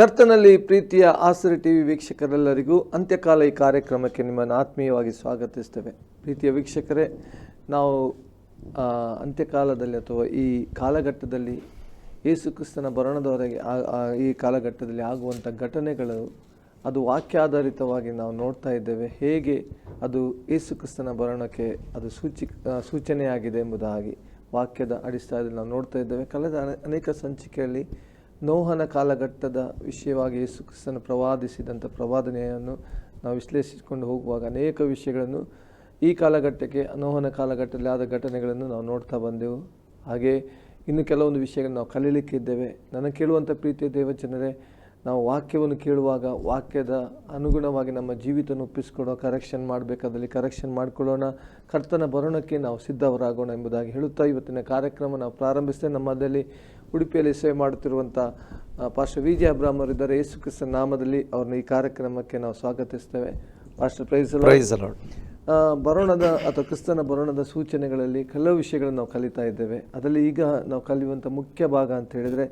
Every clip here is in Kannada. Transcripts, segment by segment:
ಕರ್ತನಲ್ಲಿ ಪ್ರೀತಿಯ ಆಸರಿ ಟಿವಿ ವೀಕ್ಷಕರೆಲ್ಲರಿಗೂ ಅಂತ್ಯಕಾಲ ಈ ಕಾರ್ಯಕ್ರಮಕ್ಕೆ ನಿಮ್ಮನ್ನು ಆತ್ಮೀಯವಾಗಿ ಸ್ವಾಗತಿಸ್ತೇವೆ. ಪ್ರೀತಿಯ ವೀಕ್ಷಕರೇ, ನಾವು ಅಂತ್ಯಕಾಲದಲ್ಲಿ ಅಥವಾ ಈ ಕಾಲಘಟ್ಟದಲ್ಲಿ ಯೇಸುಕ್ರಿಸ್ತನ ಬರಣದವರೆಗೆ ಈ ಕಾಲಘಟ್ಟದಲ್ಲಿ ಆಗುವಂಥ ಘಟನೆಗಳು, ಅದು ವಾಕ್ಯಾಧಾರಿತವಾಗಿ ನಾವು ನೋಡ್ತಾ ಇದ್ದೇವೆ. ಹೇಗೆ ಅದು ಯೇಸುಕ್ರಿಸ್ತನ ಬರಣಕ್ಕೆ ಅದು ಸೂಚಿ ಸೂಚನೆಯಾಗಿದೆ ಎಂಬುದಾಗಿ ವಾಕ್ಯದ ಅಡಿസ്ഥാನದಲ್ಲಿ ನಾವು ನೋಡ್ತಾ ಇದ್ದೇವೆ. ಕಳೆದ ಅನೆ- ಅನೇಕ ಸಂಚಿಕೆಯಲ್ಲಿ ನೋಹನ ಕಾಲಘಟ್ಟದ ವಿಷಯವಾಗಿ ಯೇಸು ಕ್ರಿಸ್ತನ ಪ್ರವಾದಿಸಿದಂಥ ಪ್ರವಾದನೆಯನ್ನು ನಾವು ವಿಶ್ಲೇಷಿಸಿಕೊಂಡು ಹೋಗುವಾಗ ಅನೇಕ ವಿಷಯಗಳನ್ನು ಈ ಕಾಲಘಟ್ಟಕ್ಕೆ, ನೋಹನ ಕಾಲಘಟ್ಟದಲ್ಲಿ ಆದ ಘಟನೆಗಳನ್ನು ನಾವು ನೋಡ್ತಾ ಬಂದೆವು. ಹಾಗೆ ಇನ್ನು ಕೆಲವೊಂದು ವಿಷಯಗಳನ್ನು ನಾವು ಕಲೀಲಿಕ್ಕಿದ್ದೇವೆ ನನಗೆ ಕೇಳುವಂಥ ಪ್ರೀತಿಯ ದೇವಜನರೇ, ನಾವು ವಾಕ್ಯವನ್ನು ಕೇಳುವಾಗ ವಾಕ್ಯದ ಅನುಗುಣವಾಗಿ ನಮ್ಮ ಜೀವಿತವನ್ನು ಒಪ್ಪಿಸಿಕೊಡೋ ಕರೆಕ್ಷನ್ ಮಾಡಬೇಕಾದಲ್ಲಿ ಕರೆಕ್ಷನ್ ಮಾಡಿಕೊಳ್ಳೋಣ. ಕರ್ತನ ಬರೋಣಕ್ಕೆ ನಾವು ಸಿದ್ಧವರಾಗೋಣ ಎಂಬುದಾಗಿ ಹೇಳುತ್ತಾ ಇವತ್ತಿನ ಕಾರ್ಯಕ್ರಮ ನಾವು ಪ್ರಾರಂಭಿಸ್ತೇವೆ. ನಮ್ಮದಲ್ಲಿ ಉಡುಪಿಯಲ್ಲಿ ಸೇವೆ ಮಾಡುತ್ತಿರುವಂಥ ಪಾಸ್ಟರ್ ವಿ ಜಿ ಅವರಿದ್ದಾರೆ ಯೇಸು ಕ್ರಿಸ್ತನ ನಾಮದಲ್ಲಿ ಅವ್ರನ್ನ ಈ ಕಾರ್ಯಕ್ರಮಕ್ಕೆ ನಾವು ಸ್ವಾಗತಿಸ್ತೇವೆ. ಪಾಸ್ಟರ್ ಪ್ರೈಸ್ ಬರೋಣದ ಅಥವಾ ಕ್ರಿಸ್ತನ ಬರೋಣದ ಸೂಚನೆಗಳಲ್ಲಿ ಕೆಲವು ವಿಷಯಗಳನ್ನು ನಾವು ಕಲಿತಾ ಇದ್ದೇವೆ. ಅದರಲ್ಲಿ ಈಗ ನಾವು ಕಲಿಯುವಂಥ ಮುಖ್ಯ ಭಾಗ ಅಂತ ಹೇಳಿದರೆ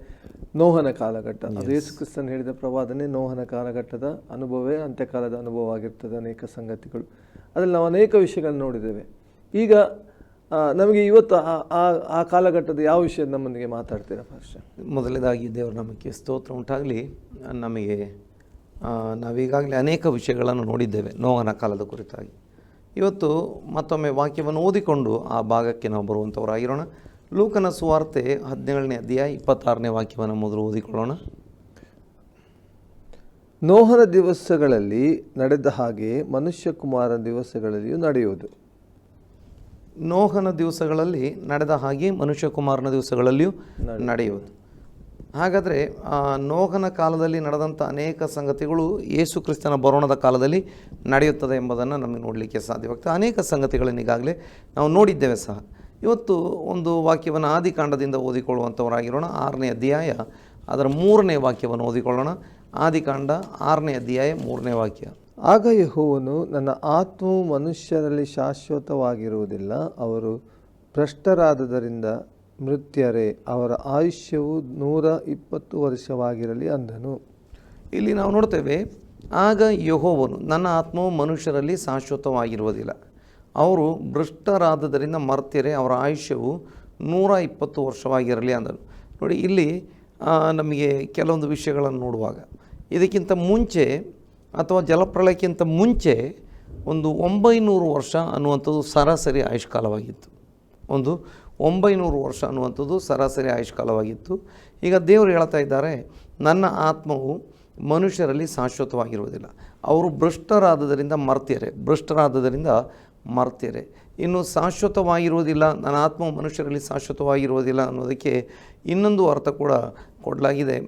ನೋಹನ ಕಾಲಘಟ್ಟ. ಅದು ಯೇಸು ಕ್ರಿಸ್ತನ್ ಹೇಳಿದ ಪ್ರವಾದನೆ ನೋಹನ ಕಾಲಘಟ್ಟದ ಅನುಭವವೇ ಅಂತ್ಯಕಾಲದ ಅನುಭವ ಆಗಿರ್ತದೆ ಅನೇಕ ಸಂಗತಿಗಳು. ಅದರಲ್ಲಿ ನಾವು ಅನೇಕ ವಿಷಯಗಳನ್ನು ನೋಡಿದ್ದೇವೆ. ಈಗ ನಮಗೆ ಇವತ್ತು ಆ- ಆ ಕಾಲಘಟ್ಟದ ಯಾವ ವಿಷಯ ನಮ್ಮೊಂದಿಗೆ ಮಾತಾಡ್ತೀರಾ ಫಸ್ಟ್ ಮೊದಲನೇದಾಗಿ ದೇವರ ನಮಗೆ ಸ್ತೋತ್ರ ಉಂಟಾಗಲಿ ನಮಗೆ ನಾವೀಗಾಗಲೇ ಅನೇಕ ವಿಷಯಗಳನ್ನು ನೋಡಿದ್ದೇವೆ ನೋವನ ಕಾಲದ ಕುರಿತಾಗಿ. ಇವತ್ತು ಮತ್ತೊಮ್ಮೆ ವಾಕ್ಯವನ್ನು ಓದಿಕೊಂಡು ಆ ಭಾಗಕ್ಕೆ ನಾವು ಬರುವಂಥವರಾಗಿರೋಣ. ಲೂಕನ ಸುವಾರ್ತೆ ಹದಿನೇಳನೇ ಅಧ್ಯಾಯ ಇಪ್ಪತ್ತಾರನೇ ವಾಕ್ಯವನ್ನು ಮೊದಲು ಓದಿಕೊಳ್ಳೋಣ. ನೋಹನ ದಿವಸಗಳಲ್ಲಿ ನಡೆದ ಹಾಗೆ ಮನುಷ್ಯ ಕುಮಾರನ ದಿವಸಗಳಲ್ಲಿಯೂ ನಡೆಯುವುದು. ನೋಹನ ದಿವಸಗಳಲ್ಲಿ ನಡೆದ ಹಾಗೆ ಮನುಷ್ಯಕುಮಾರನ ದಿವಸಗಳಲ್ಲಿಯೂ ನಡೆಯುವುದು. ಹಾಗಾದರೆ ನೋಹನ ಕಾಲದಲ್ಲಿ ನಡೆದಂಥ ಅನೇಕ ಸಂಗತಿಗಳು ಯೇಸು ಕ್ರಿಸ್ತನ ಬರೋಣದ ಕಾಲದಲ್ಲಿ ನಡೆಯುತ್ತದೆ ಎಂಬುದನ್ನು ನಮಗೆ ನೋಡಲಿಕ್ಕೆ ಸಾಧ್ಯವಾಗ್ತದೆ ಅನೇಕ ಸಂಗತಿಗಳನ್ನು ಈಗಾಗಲೇ ನಾವು ನೋಡಿದ್ದೇವೆ ಸಹ. ಇವತ್ತು ಒಂದು ವಾಕ್ಯವನ್ನು ಆದಿಕಾಂಡದಿಂದ ಓದಿಕೊಳ್ಳುವಂಥವರಾಗಿರೋಣ. ಆರನೇ ಅಧ್ಯಾಯ ಅದರ ಮೂರನೇ ವಾಕ್ಯವನ್ನು ಓದಿಕೊಳ್ಳೋಣ. ಆದಿಕಾಂಡ ಆರನೇ ಅಧ್ಯಾಯ ಮೂರನೇ ವಾಕ್ಯ. ಆಗ ಯಹೋವನು ನನ್ನ ಆತ್ಮವು ಮನುಷ್ಯರಲ್ಲಿ ಶಾಶ್ವತವಾಗಿರುವುದಿಲ್ಲ, ಅವರು ಭ್ರಷ್ಟರಾದದರಿಂದ ಮೃತ್ಯರೇ, ಅವರ ಆಯುಷ್ಯವು ನೂರ ಇಪ್ಪತ್ತು ವರ್ಷವಾಗಿರಲಿ ಅಂದನು. ಇಲ್ಲಿ ನಾವು ನೋಡ್ತೇವೆ, ಆಗ ಯಹೋವನು ನನ್ನ ಆತ್ಮವು ಮನುಷ್ಯರಲ್ಲಿ ಶಾಶ್ವತವಾಗಿರುವುದಿಲ್ಲ, ಅವರು ಭ್ರಷ್ಟರಾದದರಿಂದ ಮರ್ತ್ಯರೆ, ಅವರ ಆಯುಷ್ಯವು ನೂರ ಇಪ್ಪತ್ತು ವರ್ಷವಾಗಿರಲಿ ಅಂದನು. ನೋಡಿ, ಇಲ್ಲಿ ನಮಗೆ ಕೆಲವೊಂದು ವಿಷಯಗಳನ್ನು ನೋಡುವಾಗ, ಇದಕ್ಕಿಂತ ಮುಂಚೆ ಅಥವಾ ಜಲಪ್ರಳಯಕ್ಕಿಂತ ಮುಂಚೆ ಒಂದು ಒಂಬೈನೂರು ವರ್ಷ ಅನ್ನುವಂಥದ್ದು ಸರಾಸರಿ ಆಯುಷ್ಕಾಲವಾಗಿತ್ತು. ಒಂದು ಒಂಬೈನೂರು ವರ್ಷ ಅನ್ನುವಂಥದ್ದು ಸರಾಸರಿ ಆಯುಷ್ಕಾಲವಾಗಿತ್ತು. ಈಗ ದೇವರು ಹೇಳ್ತಾ ಇದ್ದಾರೆ, ನನ್ನ ಆತ್ಮವು ಮನುಷ್ಯರಲ್ಲಿ ಶಾಶ್ವತವಾಗಿರುವುದಿಲ್ಲ. ಅವರು ಭ್ರಷ್ಟರಾದದರಿಂದ ಮರ್ತಿಯರೆ ಭ್ರಷ್ಟರಾದದರಿಂದ ಮರ್ತಿಯರೆ. ಇನ್ನು ಶಾಶ್ವತವಾಗಿರುವುದಿಲ್ಲ, ನನ್ನ ಆತ್ಮವು ಮನುಷ್ಯರಲ್ಲಿ ಶಾಶ್ವತವಾಗಿರುವುದಿಲ್ಲ ಅನ್ನೋದಕ್ಕೆ ಇನ್ನೊಂದು ಅರ್ಥ ಕೂಡ ಕೊಡಲಾಗಿದೆ.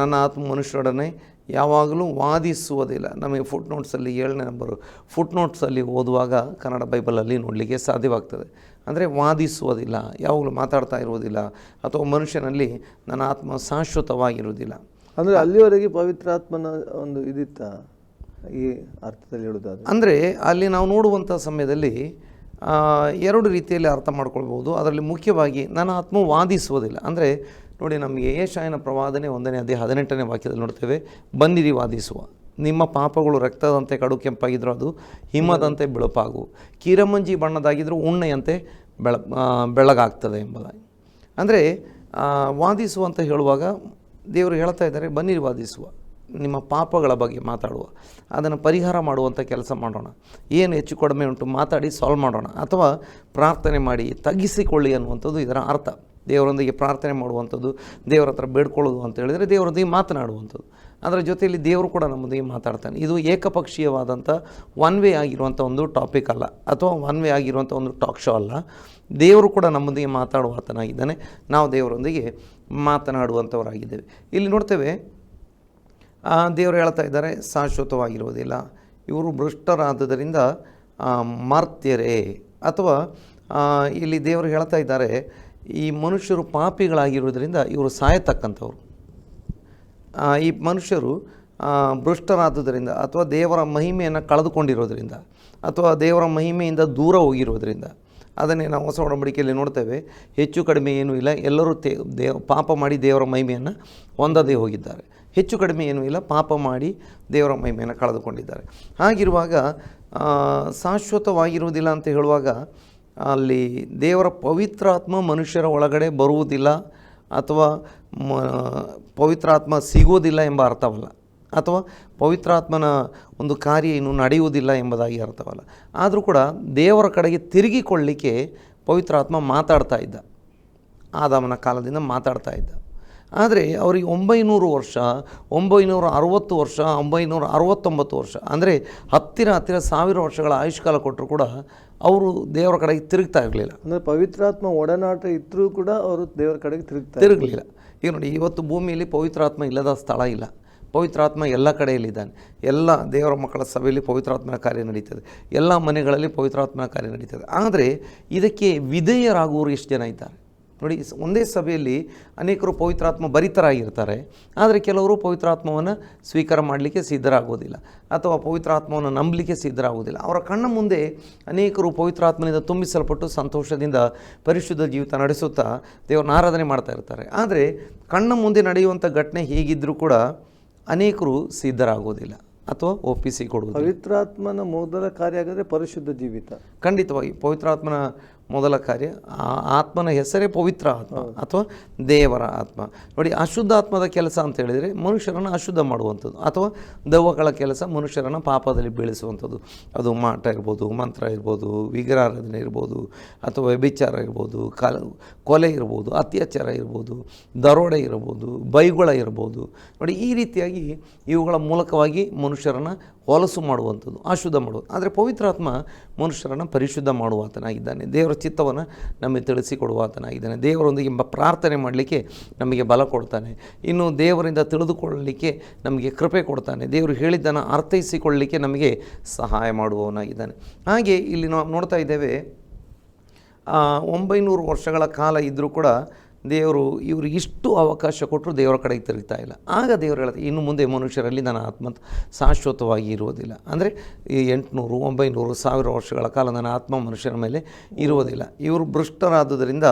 ನನ್ನ ಆತ್ಮ ಮನುಷ್ಯರೊಡನೆ ಯಾವಾಗಲೂ ವಾದಿಸುವುದಿಲ್ಲ. ನಮಗೆ ಫುಟ್ ನೋಟ್ಸಲ್ಲಿ ಏಳನೇ ನಂಬರು ಫುಟ್ ನೋಟ್ಸಲ್ಲಿ ಓದುವಾಗ ಕನ್ನಡ ಬೈಬಲಲ್ಲಿ ನೋಡಲಿಕ್ಕೆ ಸಾಧ್ಯವಾಗ್ತದೆ. ಅಂದರೆ ವಾದಿಸುವುದಿಲ್ಲ ಯಾವಾಗಲೂ ಮಾತಾಡ್ತಾ ಇರುವುದಿಲ್ಲ ಅಥವಾ ಮನುಷ್ಯನಲ್ಲಿ ನನ್ನ ಆತ್ಮ ಶಾಶ್ವತವಾಗಿರುವುದಿಲ್ಲ. ಅಂದರೆ ಅಲ್ಲಿವರೆಗೆ ಪವಿತ್ರಾತ್ಮನ ಒಂದು ಇದಿತ್ತ ಈ ಅರ್ಥದಲ್ಲಿ ಹೇಳೋದಾದ ಅಂದರೆ ಅಲ್ಲಿ ನಾವು ನೋಡುವಂಥ ಸಮಯದಲ್ಲಿ ಎರಡು ರೀತಿಯಲ್ಲಿ ಅರ್ಥ ಮಾಡ್ಕೊಳ್ಬೋದು. ಅದರಲ್ಲಿ ಮುಖ್ಯವಾಗಿ ನನ್ನ ಆತ್ಮ ವಾದಿಸುವುದಿಲ್ಲ. ಅಂದರೆ ನೋಡಿ ನಮಗೆ ಏಷಾಯನ ಪ್ರವಾದನೆ ಒಂದನೇ ಅದೇ ಹದಿನೆಂಟನೇ ವಾಕ್ಯದಲ್ಲಿ ನೋಡ್ತೇವೆ, ಬಂದಿರಿ, ವಾದಿಸುವ. ನಿಮ್ಮ ಪಾಪಗಳು ರಕ್ತದಂತೆ ಕಡು ಕೆಂಪಾಗಿದ್ದರೂ ಅದು ಹಿಮದಂತೆ ಬಿಳುಪಾಗು. ಕೀರಮಂಜಿ ಬಣ್ಣದಾಗಿದ್ದರೂ ಉಣ್ಣೆಯಂತೆ ಬೆಳ ಬೆಳಗಾಗ್ತದೆ ಎಂಬುದಾಗಿ. ಅಂದರೆ ವಾದಿಸುವ ಅಂತ ಹೇಳುವಾಗ ದೇವರು ಹೇಳ್ತಾ ಇದ್ದಾರೆ ಬನ್ನಿರಿ ವಾದಿಸುವ. ನಿಮ್ಮ ಪಾಪಗಳ ಬಗ್ಗೆ ಮಾತಾಡುವ. ಅದನ್ನು ಪರಿಹಾರ ಮಾಡುವಂಥ ಕೆಲಸ ಮಾಡೋಣ. ಏನು ಹೆಚ್ಚು ಕಡಿಮೆ ಉಂಟು ಮಾತಾಡಿ ಸಾಲ್ವ್ ಮಾಡೋಣ. ಅಥವಾ ಪ್ರಾರ್ಥನೆ ಮಾಡಿ ತಗ್ಗಿಸಿಕೊಳ್ಳಿ ಅನ್ನುವಂಥದ್ದು ಇದರ ಅರ್ಥ. ದೇವರೊಂದಿಗೆ ಪ್ರಾರ್ಥನೆ ಮಾಡುವಂಥದ್ದು, ದೇವರ ಹತ್ರ ಬೇಡ್ಕೊಳ್ಳೋದು ಅಂತ ಹೇಳಿದರೆ ದೇವರೊಂದಿಗೆ ಮಾತನಾಡುವಂಥದ್ದು. ಅದರ ಜೊತೆಯಲ್ಲಿ ದೇವರು ಕೂಡ ನಮ್ಮೊಂದಿಗೆ ಮಾತಾಡ್ತಾನೆ. ಇದು ಏಕಪಕ್ಷೀಯವಾದಂಥ ಒನ್ ವೇ ಆಗಿರುವಂಥ ಒಂದು ಟಾಪಿಕ್ ಅಲ್ಲ, ಅಥವಾ ಒನ್ ವೇ ಆಗಿರುವಂಥ ಒಂದು ಟಾಕ್ ಶೋ ಅಲ್ಲ. ದೇವರು ಕೂಡ ನಮ್ಮೊಂದಿಗೆ ಮಾತಾಡುವಾತನಾಗಿದ್ದಾನೆ ನಾವು ದೇವರೊಂದಿಗೆ ಮಾತನಾಡುವಂಥವರಾಗಿದ್ದೇವೆ. ಇಲ್ಲಿ ನೋಡ್ತೇವೆ ದೇವರು ಹೇಳ್ತಾ ಇದ್ದಾರೆ, ಶಾಶ್ವತವಾಗಿರುವುದಿಲ್ಲ. ಇವರು ಭ್ರಷ್ಟರಾದದರಿಂದ ಮರ್ತ್ಯರೇ. ಅಥವಾ ಇಲ್ಲಿ ದೇವರು ಹೇಳ್ತಾ ಇದ್ದಾರೆ ಈ ಮನುಷ್ಯರು ಪಾಪಿಗಳಾಗಿರುವುದರಿಂದ ಇವರು ಸಾಯತಕ್ಕಂಥವ್ರು. ಈ ಮನುಷ್ಯರು ಭ್ರಷ್ಟರಾದುದರಿಂದ ಅಥವಾ ದೇವರ ಮಹಿಮೆಯನ್ನು ಕಳೆದುಕೊಂಡಿರೋದ್ರಿಂದ ಅಥವಾ ದೇವರ ಮಹಿಮೆಯಿಂದ ದೂರ ಹೋಗಿರೋದ್ರಿಂದ, ಅದನ್ನೇ ನಾವು ಹೊಸ ಒಡಂಬಡಿಕೆಯಲ್ಲಿ ನೋಡ್ತೇವೆ, ಹೆಚ್ಚು ಕಡಿಮೆ ಏನೂ ಇಲ್ಲ, ಎಲ್ಲರೂ ಪಾಪ ಮಾಡಿ ದೇವರ ಮಹಿಮೆಯನ್ನು ಹೊಂದದೇ ಹೋಗಿದ್ದಾರೆ. ಹೆಚ್ಚು ಕಡಿಮೆ ಏನೂ ಇಲ್ಲ, ಪಾಪ ಮಾಡಿ ದೇವರ ಮಹಿಮೆಯನ್ನು ಕಳೆದುಕೊಂಡಿದ್ದಾರೆ. ಹಾಗಿರುವಾಗ ಶಾಶ್ವತವಾಗಿರುವುದಿಲ್ಲ ಅಂತ ಹೇಳುವಾಗ ಅಲ್ಲಿ ದೇವರ ಪವಿತ್ರಾತ್ಮ ಮನುಷ್ಯರ ಒಳಗಡೆ ಬರುವುದಿಲ್ಲ ಅಥವಾ ಮ ಪವಿತ್ರಾತ್ಮ ಸಿಗುವುದಿಲ್ಲ ಎಂಬ ಅರ್ಥವಲ್ಲ. ಅಥವಾ ಪವಿತ್ರಾತ್ಮನ ಒಂದು ಕಾರ್ಯ ಇನ್ನು ನಡೆಯುವುದಿಲ್ಲ ಎಂಬುದಾಗಿ ಅರ್ಥವಲ್ಲ. ಆದರೂ ಕೂಡ ದೇವರ ಕಡೆಗೆ ತಿರುಗಿಕೊಳ್ಳಿಕ್ಕೆ ಪವಿತ್ರಾತ್ಮ ಮಾತಾಡ್ತಾ ಇದ್ದ. ಆದಾಮನ ಕಾಲದಿಂದ ಮಾತಾಡ್ತಾ ಇದ್ದ. ಆದರೆ ಅವರಿಗೆ ಒಂಬೈನೂರು ವರ್ಷ ಒಂಬೈನೂರ ಅರುವತ್ತು ವರ್ಷ ಒಂಬೈನೂರ ಅರವತ್ತೊಂಬತ್ತು ವರ್ಷ ಅಂದರೆ ಹತ್ತಿರ ಹತ್ತಿರ ಸಾವಿರ ವರ್ಷಗಳ ಆಯುಷ್ಕಾಲ ಕೊಟ್ಟರು ಕೂಡ ಅವರು ದೇವರ ಕಡೆಗೆ ತಿರುಗ್ತಾ ಇರಲಿಲ್ಲ. ಅಂದರೆ ಪವಿತ್ರಾತ್ಮ ಒಡನಾಟ ಇದ್ದರೂ ಕೂಡ ಅವರು ದೇವರ ಕಡೆಗೆ ತಿರುಗ್ತಾ ತಿರುಗಲಿಲ್ಲ. ಈಗ ನೋಡಿ ಇವತ್ತು ಭೂಮಿಯಲ್ಲಿ ಪವಿತ್ರಾತ್ಮ ಇಲ್ಲದ ಸ್ಥಳ ಇಲ್ಲ. ಪವಿತ್ರಾತ್ಮ ಎಲ್ಲ ಕಡೆಯಲ್ಲಿದ್ದಾನೆ. ಎಲ್ಲ ದೇವರ ಮಕ್ಕಳ ಸಭೆಯಲ್ಲಿ ಪವಿತ್ರಾತ್ಮನ ಕಾರ್ಯ ನಡೀತದೆ. ಎಲ್ಲ ಮನೆಗಳಲ್ಲಿ ಪವಿತ್ರಾತ್ಮನ ಕಾರ್ಯ ನಡೀತದೆ. ಆದರೆ ಇದಕ್ಕೆ ವಿಧೇಯರಾಗುವವರು ಎಷ್ಟು ಜನ ಇದ್ದಾರೆ? ನೋಡಿ ಒಂದೇ ಸಭೆಯಲ್ಲಿ ಅನೇಕರು ಪವಿತ್ರಾತ್ಮ ಭರಿತರಾಗಿರ್ತಾರೆ ಆದರೆ ಕೆಲವರು ಪವಿತ್ರಾತ್ಮವನ್ನು ಸ್ವೀಕಾರ ಮಾಡಲಿಕ್ಕೆ ಸಿದ್ಧರಾಗೋದಿಲ್ಲ ಅಥವಾ ಪವಿತ್ರಾತ್ಮವನ್ನು ನಂಬಲಿಕ್ಕೆ ಸಿದ್ಧರಾಗೋದಿಲ್ಲ. ಅವರ ಕಣ್ಣ ಮುಂದೆ ಅನೇಕರು ಪವಿತ್ರಾತ್ಮನಿಂದ ತುಂಬಿಸಲ್ಪಟ್ಟು ಸಂತೋಷದಿಂದ ಪರಿಶುದ್ಧ ಜೀವಿತ ನಡೆಸುತ್ತಾ ದೇವರನ್ನ ಆರಾಧನೆ ಮಾಡ್ತಾ ಇರ್ತಾರೆ. ಆದರೆ ಕಣ್ಣ ಮುಂದೆ ನಡೆಯುವಂಥ ಘಟನೆ ಹೀಗಿದ್ದರೂ ಕೂಡ ಅನೇಕರು ಸಿದ್ಧರಾಗೋದಿಲ್ಲ ಅಥವಾ ಒಪ್ಪಿಸಿ ಕೊಡುವುದು ಪವಿತ್ರಾತ್ಮನ ಮೊದಲ ಕಾರ್ಯ ಆಗಿದ್ರೆ ಪರಿಶುದ್ಧ ಜೀವಿತ. ಖಂಡಿತವಾಗಿ ಪವಿತ್ರಾತ್ಮನ ಮೊದಲ ಕಾರ್ಯ ಆ ಆತ್ಮನ ಹೆಸರೇ ಪವಿತ್ರ ಆತ್ಮ ಅಥವಾ ದೇವರ ಆತ್ಮ. ನೋಡಿ ಅಶುದ್ಧ ಆತ್ಮದ ಕೆಲಸ ಅಂತ ಹೇಳಿದರೆ ಮನುಷ್ಯರನ್ನು ಅಶುದ್ಧ ಮಾಡುವಂಥದ್ದು ಅಥವಾ ದೆವ್ವಗಳ ಕೆಲಸ ಮನುಷ್ಯರನ್ನು ಪಾಪದಲ್ಲಿ ಬೀಳಿಸುವಂಥದ್ದು. ಅದು ಮಾಟ ಇರ್ಬೋದು ಮಂತ್ರ ಇರ್ಬೋದು ವಿಗ್ರಹಾರಾಧನೆ ಇರ್ಬೋದು ಅಥವಾ ವ್ಯಭಿಚಾರ ಇರ್ಬೋದು ಕಲ ಕೊಲೆ ಇರ್ಬೋದು ಅತ್ಯಾಚಾರ ಇರ್ಬೋದು ದರೋಡೆ ಇರ್ಬೋದು ಬೈಗುಳ ಇರ್ಬೋದು. ನೋಡಿ ಈ ರೀತಿಯಾಗಿ ಇವುಗಳ ಮೂಲಕವಾಗಿ ಮನುಷ್ಯರನ್ನು ಹೊಲಸು ಮಾಡುವಂಥದ್ದು, ಅಶುದ್ಧ ಮಾಡುವುದು ಆದರೆ ಪವಿತ್ರಾತ್ಮ ಮನುಷ್ಯರನ್ನು ಪರಿಶುದ್ಧ ಮಾಡುವಾತನಾಗಿದ್ದಾನೆ. ದೇವರ ಚಿತ್ತವನ್ನು ನಮಗೆ ತಿಳಿಸಿಕೊಡುವಾತನಾಗಿದ್ದಾನೆ ದೇವರೊಂದಿಗೆ ಎಂಬ ಪ್ರಾರ್ಥನೆ ಮಾಡಲಿಕ್ಕೆ ನಮಗೆ ಬಲ ಕೊಡ್ತಾನೆ. ಇನ್ನು ದೇವರಿಂದ ತಿಳಿದುಕೊಳ್ಳಲಿಕ್ಕೆ ನಮಗೆ ಕೃಪೆ ಕೊಡ್ತಾನೆ. ದೇವರು ಹೇಳಿದ್ದನ್ನು ಅರ್ಥೈಸಿಕೊಳ್ಳಲಿಕ್ಕೆ ನಮಗೆ ಸಹಾಯ ಮಾಡುವವನಾಗಿದ್ದಾನೆ. ಹಾಗೆ ಇಲ್ಲಿ ನಾವು ನೋಡ್ತಾ ಇದ್ದೇವೆ ಒಂಬೈನೂರು ವರ್ಷಗಳ ಕಾಲ ಇದ್ದರೂ ಕೂಡ ದೇವರು ಇವರು ಇಷ್ಟು ಅವಕಾಶ ಕೊಟ್ಟರು ದೇವರ ಕಡೆಗೆ ತಿರುಗ್ತಾ ಇಲ್ಲ. ಆಗ ದೇವರು ಹೇಳ್ತಾರೆ, ಇನ್ನು ಮುಂದೆ ಮನುಷ್ಯರಲ್ಲಿ ನನ್ನ ಆತ್ಮ ಶಾಶ್ವತವಾಗಿ ಇರುವುದಿಲ್ಲ. ಅಂದರೆ ಈ ಎಂಟುನೂರು, ಒಂಬೈನೂರು, ಸಾವಿರ ವರ್ಷಗಳ ಕಾಲ ನನ್ನ ಆತ್ಮ ಮನುಷ್ಯರ ಮೇಲೆ ಇರುವುದಿಲ್ಲ. ಇವರು ಭ್ರಷ್ಟರಾದುದರಿಂದ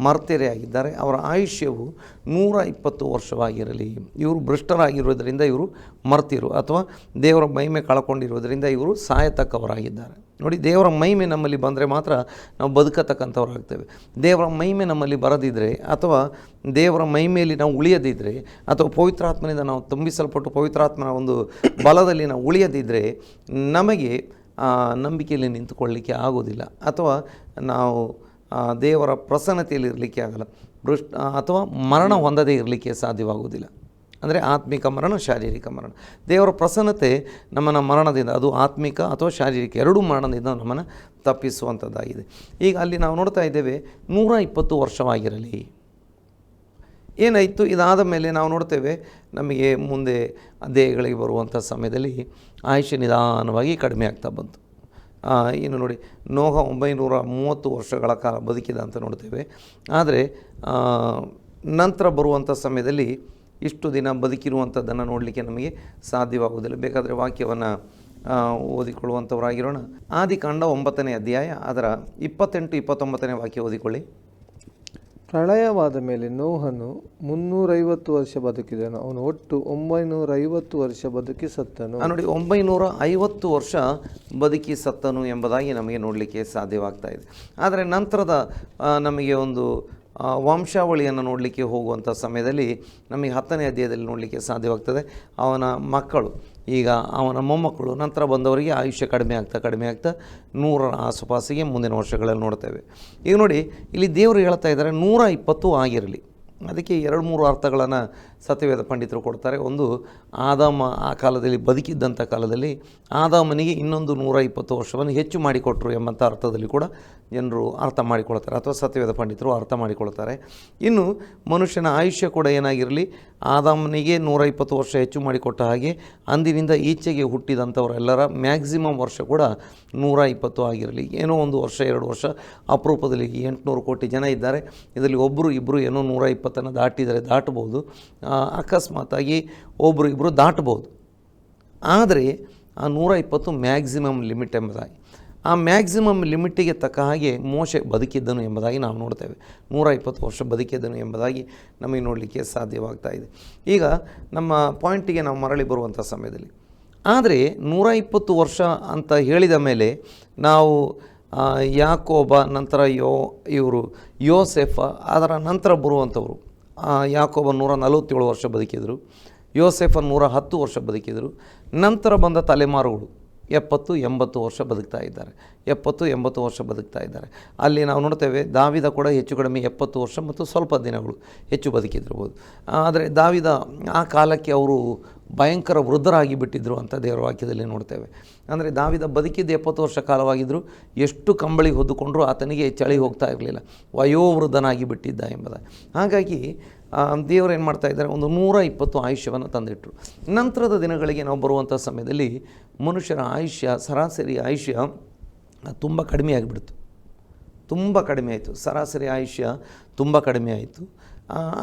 ಮರ್ತೆರೆಯಾಗಿದ್ದಾರೆ ಅವರ ಆಯುಷ್ಯವು ನೂರ ಇಪ್ಪತ್ತು ವರ್ಷವಾಗಿರಲಿ, ಇವರು ಭ್ರಷ್ಟರಾಗಿರುವುದರಿಂದ ಇವರು ಮರ್ತಿರು ಅಥವಾ ದೇವರ ಮಹಿಮೆ ಕಳ್ಕೊಂಡಿರುವುದರಿಂದ ಇವರು ಸಾಯತಕ್ಕವರಾಗಿದ್ದಾರೆ. ನೋಡಿ, ದೇವರ ಮಹಿಮೆ ನಮ್ಮಲ್ಲಿ ಬಂದರೆ ಮಾತ್ರ ನಾವು ಬದುಕತಕ್ಕಂಥವ್ರಾಗ್ತೇವೆ. ದೇವರ ಮಹಿಮೆ ನಮ್ಮಲ್ಲಿ ಬರದಿದ್ದರೆ ಅಥವಾ ದೇವರ ಮಹಿಮೆಯಲ್ಲಿ ನಾವು ಉಳಿಯದಿದ್ದರೆ ಅಥವಾ ಪವಿತ್ರಾತ್ಮನಿಂದ ನಾವು ತುಂಬಿಸಲ್ಪಟ್ಟು ಪವಿತ್ರಾತ್ಮನ ಒಂದು ಬಲದಲ್ಲಿ ನಾವು ಉಳಿಯದಿದ್ದರೆ ನಮಗೆ ನಂಬಿಕೆಯಲ್ಲಿ ನಿಂತುಕೊಳ್ಳಲಿಕ್ಕೆ ಆಗೋದಿಲ್ಲ ಅಥವಾ ನಾವು ದೇವರ ಪ್ರಸನ್ನತೆಯಲ್ಲಿ ಇರಲಿಕ್ಕೆ ಆಗಲ್ಲ. ಭ್ರಷ್ಟ ಅಥವಾ ಮರಣ ಹೊಂದದೇ ಇರಲಿಕ್ಕೆ ಸಾಧ್ಯವಾಗುವುದಿಲ್ಲ. ಅಂದರೆ ಆತ್ಮಿಕ ಮರಣ, ಶಾರೀರಿಕ ಮರಣ. ದೇವರ ಪ್ರಸನ್ನತೆ ನಮ್ಮನ್ನು ಮರಣದಿಂದ, ಅದು ಆತ್ಮಿಕ ಅಥವಾ ಶಾರೀರಿಕ ಎರಡೂ ಮರಣದಿಂದ ನಮ್ಮನ್ನು ತಪ್ಪಿಸುವಂಥದ್ದಾಗಿದೆ. ಈಗ ಅಲ್ಲಿ ನಾವು ನೋಡ್ತಾ ಇದ್ದೇವೆ, ನೂರ ಇಪ್ಪತ್ತು ವರ್ಷವಾಗಿರಲಿ. ಏನಾಯಿತು? ಇದಾದ ಮೇಲೆ ನಾವು ನೋಡ್ತೇವೆ, ನಮಗೆ ಮುಂದೆ ದೇಹಗಳಿಗೆ ಬರುವಂಥ ಸಮಯದಲ್ಲಿ ಆಯುಷ್ಯ ನಿಧಾನವಾಗಿ ಕಡಿಮೆ ಆಗ್ತಾ ಬಂತು. ಇನ್ನು ನೋಡಿ ನೋಹ ಒಂಬೈನೂರ ಮೂವತ್ತು ವರ್ಷಗಳ ಕಾಲ ಬದುಕಿದ ಅಂತ ನೋಡ್ತೇವೆ. ಆದರೆ ನಂತರ ಬರುವಂಥ ಸಮಯದಲ್ಲಿ ಇಷ್ಟು ದಿನ ಬದುಕಿರುವಂಥದ್ದನ್ನು ನೋಡಲಿಕ್ಕೆ ನಮಗೆ ಸಾಧ್ಯವಾಗುವುದಿಲ್ಲ. ಬೇಕಾದರೆ ವಾಕ್ಯವನ್ನು ಓದಿಕೊಳ್ಳುವಂಥವರಾಗಿರೋಣ ಆದಿಕಾಂಡ ಒಂಬತ್ತನೇ ಅಧ್ಯಾಯ, ಅದರ ಇಪ್ಪತ್ತೆಂಟು, ಇಪ್ಪತ್ತೊಂಬತ್ತನೇ ವಾಕ್ಯ ಓದಿಕೊಳ್ಳಿ. ಪ್ರಳಯವಾದ ಮೇಲೆ ನೋಹನು ಮುನ್ನೂರೈವತ್ತು ವರ್ಷ ಬದುಕಿದನು. ಅವನು ಒಟ್ಟು ಒಂಬೈನೂರ ಐವತ್ತು ವರ್ಷ ಬದುಕಿ ಸತ್ತನು ನೋಡಿ ಒಂಬೈನೂರ ಐವತ್ತು ವರ್ಷ ಬದುಕಿ ಸತ್ತನು ಎಂಬುದಾಗಿ ನಮಗೆ ನೋಡಲಿಕ್ಕೆ ಸಾಧ್ಯವಾಗ್ತಾ ಇದೆ. ಆದರೆ ನಂತರದ ನಮಗೆ ಒಂದು ವಂಶಾವಳಿಯನ್ನು ನೋಡಲಿಕ್ಕೆ ಹೋಗುವಂಥ ಸಮಯದಲ್ಲಿ ನಮಗೆ ಹತ್ತನೇ ಅಧ್ಯಾಯದಲ್ಲಿ ನೋಡಲಿಕ್ಕೆ ಸಾಧ್ಯವಾಗ್ತದೆ. ಅವನ ಮಕ್ಕಳು, ಈಗ ಅವನ ಮೊಮ್ಮಕ್ಕಳು, ನಂತರ ಬಂದವರಿಗೆ ಆಯುಷ್ಯ ಕಡಿಮೆ ಆಗ್ತಾ ಕಡಿಮೆ ಆಗ್ತಾ ನೂರರ ಆಸುಪಾಸಿಗೆ ಮುಂದಿನ ವರ್ಷಗಳಲ್ಲಿ ನೋಡ್ತೇವೆ. ಈಗ ನೋಡಿ, ಇಲ್ಲಿ ದೇವರು ಹೇಳ್ತಾ ಇದ್ದಾರೆ, ನೂರ ಇಪ್ಪತ್ತು ಆಗಿರಲಿ. ಅದಕ್ಕೆ ಎರಡು ಮೂರು ಅರ್ಥಗಳನ್ನು ಸತ್ಯವೇದ ಪಂಡಿತರು ಕೊಡ್ತಾರೆ. ಒಂದು ಆದಾಮ ಆ ಕಾಲದಲ್ಲಿ ಬದುಕಿದ್ದಂಥ ಕಾಲದಲ್ಲಿ ಆದಾಮನಿಗೆ ಇನ್ನೊಂದು ನೂರ ಇಪ್ಪತ್ತು ವರ್ಷವನ್ನು ಹೆಚ್ಚು ಮಾಡಿಕೊಟ್ರು ಎಂಬಂಥ ಅರ್ಥದಲ್ಲಿ ಕೂಡ ಜನರು ಅರ್ಥ ಮಾಡಿಕೊಳ್ತಾರೆ ಅಥವಾ ಸತ್ಯವೇದ ಪಂಡಿತರು ಅರ್ಥ ಮಾಡಿಕೊಳ್ತಾರೆ. ಇನ್ನು ಮನುಷ್ಯನ ಆಯುಷ್ಯ ಕೂಡ ಏನಾಗಿರಲಿ, ಆದಾಮನಿಗೆ ನೂರ ಇಪ್ಪತ್ತು ವರ್ಷ ಹೆಚ್ಚು ಮಾಡಿಕೊಟ್ಟ ಹಾಗೆ ಅಂದಿನಿಂದ ಈಚೆಗೆ ಹುಟ್ಟಿದಂಥವರೆಲ್ಲರ ಮ್ಯಾಕ್ಸಿಮಮ್ ವರ್ಷ ಕೂಡ ನೂರ ಇಪ್ಪತ್ತು ಆಗಿರಲಿ. ಏನೋ ಒಂದು ವರ್ಷ, ಎರಡು ವರ್ಷ, ಅಪರೂಪದಲ್ಲಿ ಎಂಟುನೂರು ಕೋಟಿ ಜನ ಇದ್ದಾರೆ. ಇದರಲ್ಲಿ ಒಬ್ಬರು ಇಬ್ಬರು ಏನೋ ನೂರ ಇಪ್ಪತ್ತನ್ನು ದಾಟಿದರೆ ದಾಟಬಹುದು. ಅಕಸ್ಮಾತಾಗಿ ಒಬ್ಬರು ಇಬ್ಬರು ದಾಟ್ಬೋದು. ಆದರೆ ಆ ನೂರ ಇಪ್ಪತ್ತು ಮ್ಯಾಕ್ಸಿಮಮ್ ಲಿಮಿಟ್ ಎಂಬುದಾಗಿ. ಆ ಮ್ಯಾಕ್ಸಿಮಮ್ ಲಿಮಿಟಿಗೆ ತಕ್ಕ ಹಾಗೆ ಮೋಶೆ ಬದುಕಿದ್ದನು ಎಂಬುದಾಗಿ ನಾವು ನೋಡ್ತೇವೆ. ನೂರ ಇಪ್ಪತ್ತು ವರ್ಷ ಬದುಕಿದ್ದನು ಎಂಬುದಾಗಿ ನಮಗೆ ನೋಡಲಿಕ್ಕೆ ಸಾಧ್ಯವಾಗ್ತಾ ಇದೆ. ಈಗ ನಮ್ಮ ಪಾಯಿಂಟಿಗೆ ನಾವು ಮರಳಿ ಬರುವಂಥ ಸಮಯದಲ್ಲಿ. ಆದರೆ ನೂರ ಇಪ್ಪತ್ತು ವರ್ಷ ಅಂತ ಹೇಳಿದ ಮೇಲೆ ನಾವು ಯಾಕೋಬ, ನಂತರ ಯೋ, ಇವರು, ಯೋಸೆಫ, ಅದರ ನಂತರ ಬರುವಂಥವರು. ಯಾಕೋಬ ನೂರ ನಲವತ್ತೇಳು ವರ್ಷ ಬದುಕಿದರು ಯೋಸೆಫ ನೂರ ಹತ್ತು ವರ್ಷ ಬದುಕಿದರು, ನಂತರ ಬಂದ ತಲೆಮಾರುಗಳು ಎಪ್ಪತ್ತು, ಎಂಬತ್ತು ವರ್ಷ ಬದುಕ್ತಾ ಇದ್ದಾರೆ. ಎಪ್ಪತ್ತು, ಎಂಬತ್ತು ವರ್ಷ ಬದುಕ್ತಾ ಇದ್ದಾರೆ. ಅಲ್ಲಿ ನಾವು ನೋಡ್ತೇವೆ, ದಾವಿದ ಕೂಡ ಹೆಚ್ಚು ಕಡಿಮೆ ಎಪ್ಪತ್ತು ವರ್ಷ ಮತ್ತು ಸ್ವಲ್ಪ ದಿನಗಳು ಹೆಚ್ಚು ಬದುಕಿದಿರ್ಬೋದು ಆದರೆ ದಾವಿದ ಆ ಕಾಲಕ್ಕೆ ಅವರು ಭಯಂಕರ ವೃದ್ಧರಾಗಿ ಬಿಟ್ಟಿದ್ದರು ಅಂತ ದೇವರ ವಾಕ್ಯದಲ್ಲಿ ನೋಡ್ತೇವೆ. ಅಂದರೆ ದಾವಿದ ಬದುಕಿದ್ದು ಎಪ್ಪತ್ತು ವರ್ಷ ಕಾಲವಾಗಿದ್ದರೂ ಎಷ್ಟು ಕಂಬಳಿ ಹೊದ್ದುಕೊಂಡ್ರೂ ಆತನಿಗೆ ಚಳಿ ಹೋಗ್ತಾ ಇರಲಿಲ್ಲ. ವಯೋವೃದ್ಧನಾಗಿ ಬಿಟ್ಟಿದ್ದ ಎಂಬುದಾಗಿ ಹಾಗಾಗಿ ದೇವರು ಏನು ಮಾಡ್ತಾ ಇದ್ದಾರೆ? ಒಂದು ನೂರ ಇಪ್ಪತ್ತು ಆಯುಷ್ಯವನ್ನು ತಂದಿಟ್ಟರು ನಂತರದ ದಿನಗಳಿಗೆ ನಾವು ಬರುವಂಥ ಸಮಯದಲ್ಲಿ ಮನುಷ್ಯರ ಆಯುಷ್ಯ, ಸರಾಸರಿ ಆಯುಷ್ಯ ತುಂಬ ಕಡಿಮೆ ಆಗಿಬಿಡ್ತು. ತುಂಬ ಕಡಿಮೆ ಆಯಿತು. ಸರಾಸರಿ ಆಯುಷ್ಯ ತುಂಬ ಕಡಿಮೆ ಆಯಿತು.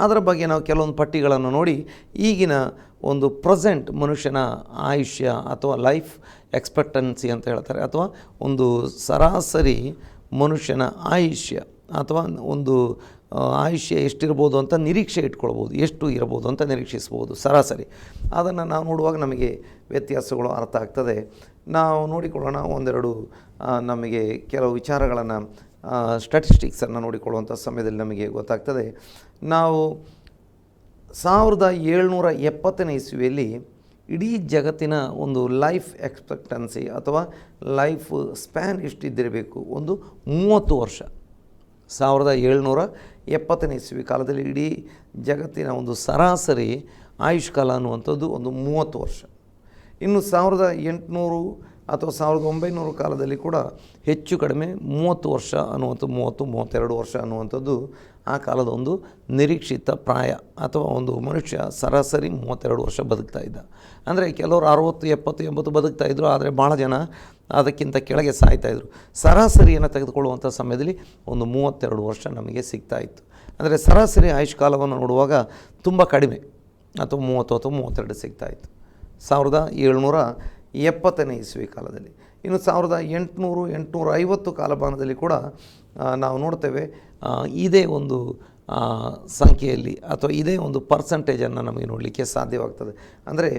ಅದರ ಬಗ್ಗೆ ನಾವು ಕೆಲವೊಂದು ಪಟ್ಟಿಗಳನ್ನು ನೋಡಿ ಈಗಿನ ಒಂದು ಪ್ರೆಸೆಂಟ್ ಮನುಷ್ಯನ ಆಯುಷ್ಯ ಅಥವಾ ಲೈಫ್ ಎಕ್ಸ್ಪೆಕ್ಟೆನ್ಸಿ ಅಂತ ಹೇಳ್ತಾರೆ, ಅಥವಾ ಒಂದು ಸರಾಸರಿ ಮನುಷ್ಯನ ಆಯುಷ್ಯ ಅಥವಾ ಒಂದು ಆಯುಷ್ಯ ಎಷ್ಟಿರ್ಬೋದು ಅಂತ ನಿರೀಕ್ಷೆ ಇಟ್ಕೊಳ್ಬೋದು, ಎಷ್ಟು ಇರ್ಬೋದು ಅಂತ ನಿರೀಕ್ಷಿಸ್ಬೋದು, ಸರಾಸರಿ. ಅದನ್ನು ನಾವು ನೋಡುವಾಗ ನಮಗೆ ವ್ಯತ್ಯಾಸಗಳು ಅರ್ಥ ಆಗ್ತದೆ. ನಾವು ನೋಡಿಕೊಳ್ಳೋಣ ಒಂದೆರಡು ನಮಗೆ ಕೆಲವು ವಿಚಾರಗಳನ್ನು ಸ್ಟ್ಯಾಟಿಸ್ಟಿಕ್ಸನ್ನು ನೋಡಿಕೊಳ್ಳುವಂಥ ಸಮಯದಲ್ಲಿ ನಮಗೆ ಗೊತ್ತಾಗ್ತದೆ. ನಾವು ಸಾವಿರದ ಏಳ್ನೂರ ಎಪ್ಪತ್ತನೇ ಇಸ್ವಿಯಲ್ಲಿ ಇಡೀ ಜಗತ್ತಿನ ಒಂದು ಲೈಫ್ ಎಕ್ಸ್ಪೆಕ್ಟನ್ಸಿ ಅಥವಾ ಲೈಫ್ ಸ್ಪ್ಯಾನ್ ಎಷ್ಟಿದ್ದಿರಬೇಕು? ಒಂದು ಮೂವತ್ತು ವರ್ಷ. ಸಾವಿರದ ಏಳ್ನೂರ ಎಪ್ಪತ್ತನೇ ಇಸ್ವಿ ಕಾಲದಲ್ಲಿ ಇಡೀ ಜಗತ್ತಿನ ಒಂದು ಸರಾಸರಿ ಆಯುಷ್ಕಾಲ ಅನ್ನುವಂಥದ್ದು ಒಂದು ಮೂವತ್ತು ವರ್ಷ. ಇನ್ನು ಸಾವಿರದ ಎಂಟುನೂರು ಅಥವಾ ಸಾವಿರದ ಒಂಬೈನೂರು ಕಾಲದಲ್ಲಿ ಕೂಡ ಹೆಚ್ಚು ಕಡಿಮೆ ಮೂವತ್ತು ವರ್ಷ ಅನ್ನುವಂಥ ಮೂವತ್ತು, ಮೂವತ್ತೆರಡು ವರ್ಷ ಅನ್ನುವಂಥದ್ದು ಆ ಕಾಲದ ಒಂದು ನಿರೀಕ್ಷಿತ ಪ್ರಾಯ ಅಥವಾ ಒಂದು ಮನುಷ್ಯ ಸರಾಸರಿ ಮೂವತ್ತೆರಡು ವರ್ಷ ಬದುಕ್ತಾ ಇದ್ದ. ಅಂದರೆ ಕೆಲವರು ಅರುವತ್ತು, ಎಪ್ಪತ್ತು, ಎಂಬತ್ತು ಬದುಕ್ತಾ ಇದ್ದರು ಆದರೆ ಭಾಳ ಜನ ಅದಕ್ಕಿಂತ ಕೆಳಗೆ ಸಾಯ್ತಾಯಿದ್ರು ಸರಾಸರಿಯನ್ನು ತೆಗೆದುಕೊಳ್ಳುವಂಥ ಸಮಯದಲ್ಲಿ ಒಂದು ಮೂವತ್ತೆರಡು ವರ್ಷ ನಮಗೆ ಸಿಗ್ತಾ ಇತ್ತು. ಅಂದರೆ ಸರಾಸರಿ ಆಯುಷ್ಕಾಲವನ್ನು ನೋಡುವಾಗ ತುಂಬ ಕಡಿಮೆ, ಅಥವಾ ಮೂವತ್ತು ಅಥವಾ ಮೂವತ್ತೆರಡು ಸಿಗ್ತಾ ಇತ್ತು. ಸಾವಿರದ ಏಳ್ನೂರ ಎಪ್ಪತ್ತನೇ ಇಸ್ವಿ ಕಾಲದಲ್ಲಿ. ಇನ್ನು ಸಾವಿರದ ಎಂಟುನೂರು ಎಂಟುನೂರ ಐವತ್ತು ಕಾಲಮಾನದಲ್ಲಿ ಕೂಡ ನಾವು ನೋಡ್ತೇವೆ ಇದೇ ಒಂದು ಸಂಖ್ಯೆಯಲ್ಲಿ ಅಥವಾ ಇದೇ ಒಂದು ಪರ್ಸಂಟೇಜನ್ನು ನಮಗೆ ನೋಡಲಿಕ್ಕೆ ಸಾಧ್ಯವಾಗ್ತದೆ. ಅಂದರೆ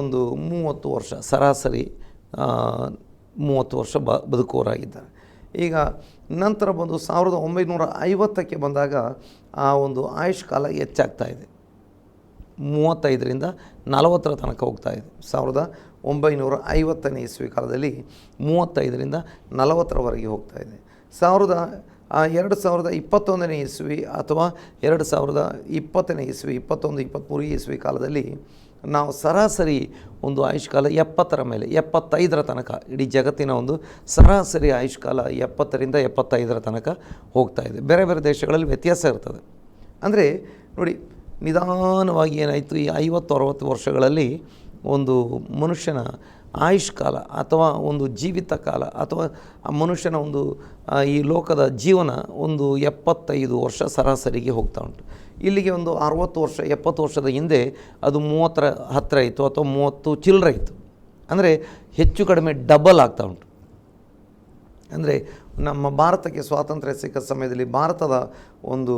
ಒಂದು ಮೂವತ್ತು ವರ್ಷ, ಸರಾಸರಿ ಮೂವತ್ತು ವರ್ಷ ಬ ಬದುಕೋರಾಗಿದ್ದಾರೆ ಈಗ ನಂತರ ಬಂದು ಸಾವಿರದ ಒಂಬೈನೂರ ಐವತ್ತಕ್ಕೆ ಬಂದಾಗ ಆ ಒಂದು ಆಯುಷ್ಕಾಲ ಹೆಚ್ಚಾಗ್ತಾ ಇದೆ. ಮೂವತ್ತೈದರಿಂದ ನಲವತ್ತರ ತನಕ ಹೋಗ್ತಾ ಇದೆ. ಸಾವಿರದ ಒಂಬೈನೂರ ಐವತ್ತನೇ ಇಸ್ವಿ ಕಾಲದಲ್ಲಿ ಮೂವತ್ತೈದರಿಂದ ನಲವತ್ತರವರೆಗೆ ಹೋಗ್ತಾ ಇದೆ. ಸಾವಿರದ ಎರಡು ಸಾವಿರದ ಇಪ್ಪತ್ತೊಂದನೇ ಇಸ್ವಿ ಅಥವಾ ಎರಡು ಸಾವಿರದ ಇಪ್ಪತ್ತನೇ ಇಸ್ವಿ, ಇಪ್ಪತ್ತೊಂದು ಇಪ್ಪತ್ತ್ಮೂರು ಇಸ್ವಿ ಕಾಲದಲ್ಲಿ ನಾವು ಸರಾಸರಿ ಒಂದು ಆಯುಷ್ಕಾಲ ಎಪ್ಪತ್ತರ ಮೇಲೆ, ಎಪ್ಪತ್ತೈದರ ತನಕ ಇಡೀ ಜಗತ್ತಿನ ಒಂದು ಸರಾಸರಿ ಆಯುಷ್ಕಾಲ ಎಪ್ಪತ್ತರಿಂದ ಎಪ್ಪತ್ತೈದರ ತನಕ ಹೋಗ್ತಾ ಇದೆ. ಬೇರೆ ಬೇರೆ ದೇಶಗಳಲ್ಲಿ ವ್ಯತ್ಯಾಸ ಇರ್ತದೆ. ಅಂದರೆ ನೋಡಿ, ನಿಧಾನವಾಗಿ ಏನಾಯಿತು? ಈ ಐವತ್ತು, ಅರವತ್ತು ವರ್ಷಗಳಲ್ಲಿ ಒಂದು ಮನುಷ್ಯನ ಆಯುಷ್ಕಾಲ ಅಥವಾ ಒಂದು ಜೀವಿತ ಕಾಲ ಅಥವಾ ಆ ಮನುಷ್ಯನ ಒಂದು ಈ ಲೋಕದ ಜೀವನ ಒಂದು ಎಪ್ಪತ್ತೈದು ವರ್ಷ ಸರಾಸರಿಗೆ ಹೋಗ್ತಾ ಉಂಟು. ಇಲ್ಲಿಗೆ ಒಂದು ಅರುವತ್ತು ವರ್ಷ, ಎಪ್ಪತ್ತು ವರ್ಷದ ಹಿಂದೆ ಅದು ಮೂವತ್ತರ ಹತ್ತಿರ ಇತ್ತು ಅಥವಾ ಮೂವತ್ತು ಚಿಲ್ಲರೆ ಇತ್ತು. ಅಂದರೆ ಹೆಚ್ಚು ಕಡಿಮೆ ಡಬಲ್ ಆಗ್ತಾ ಉಂಟು. ಅಂದರೆ ನಮ್ಮ ಭಾರತಕ್ಕೆ ಸ್ವಾತಂತ್ರ್ಯ ಸಿಕ್ಕ ಸಮಯದಲ್ಲಿ ಭಾರತದ ಒಂದು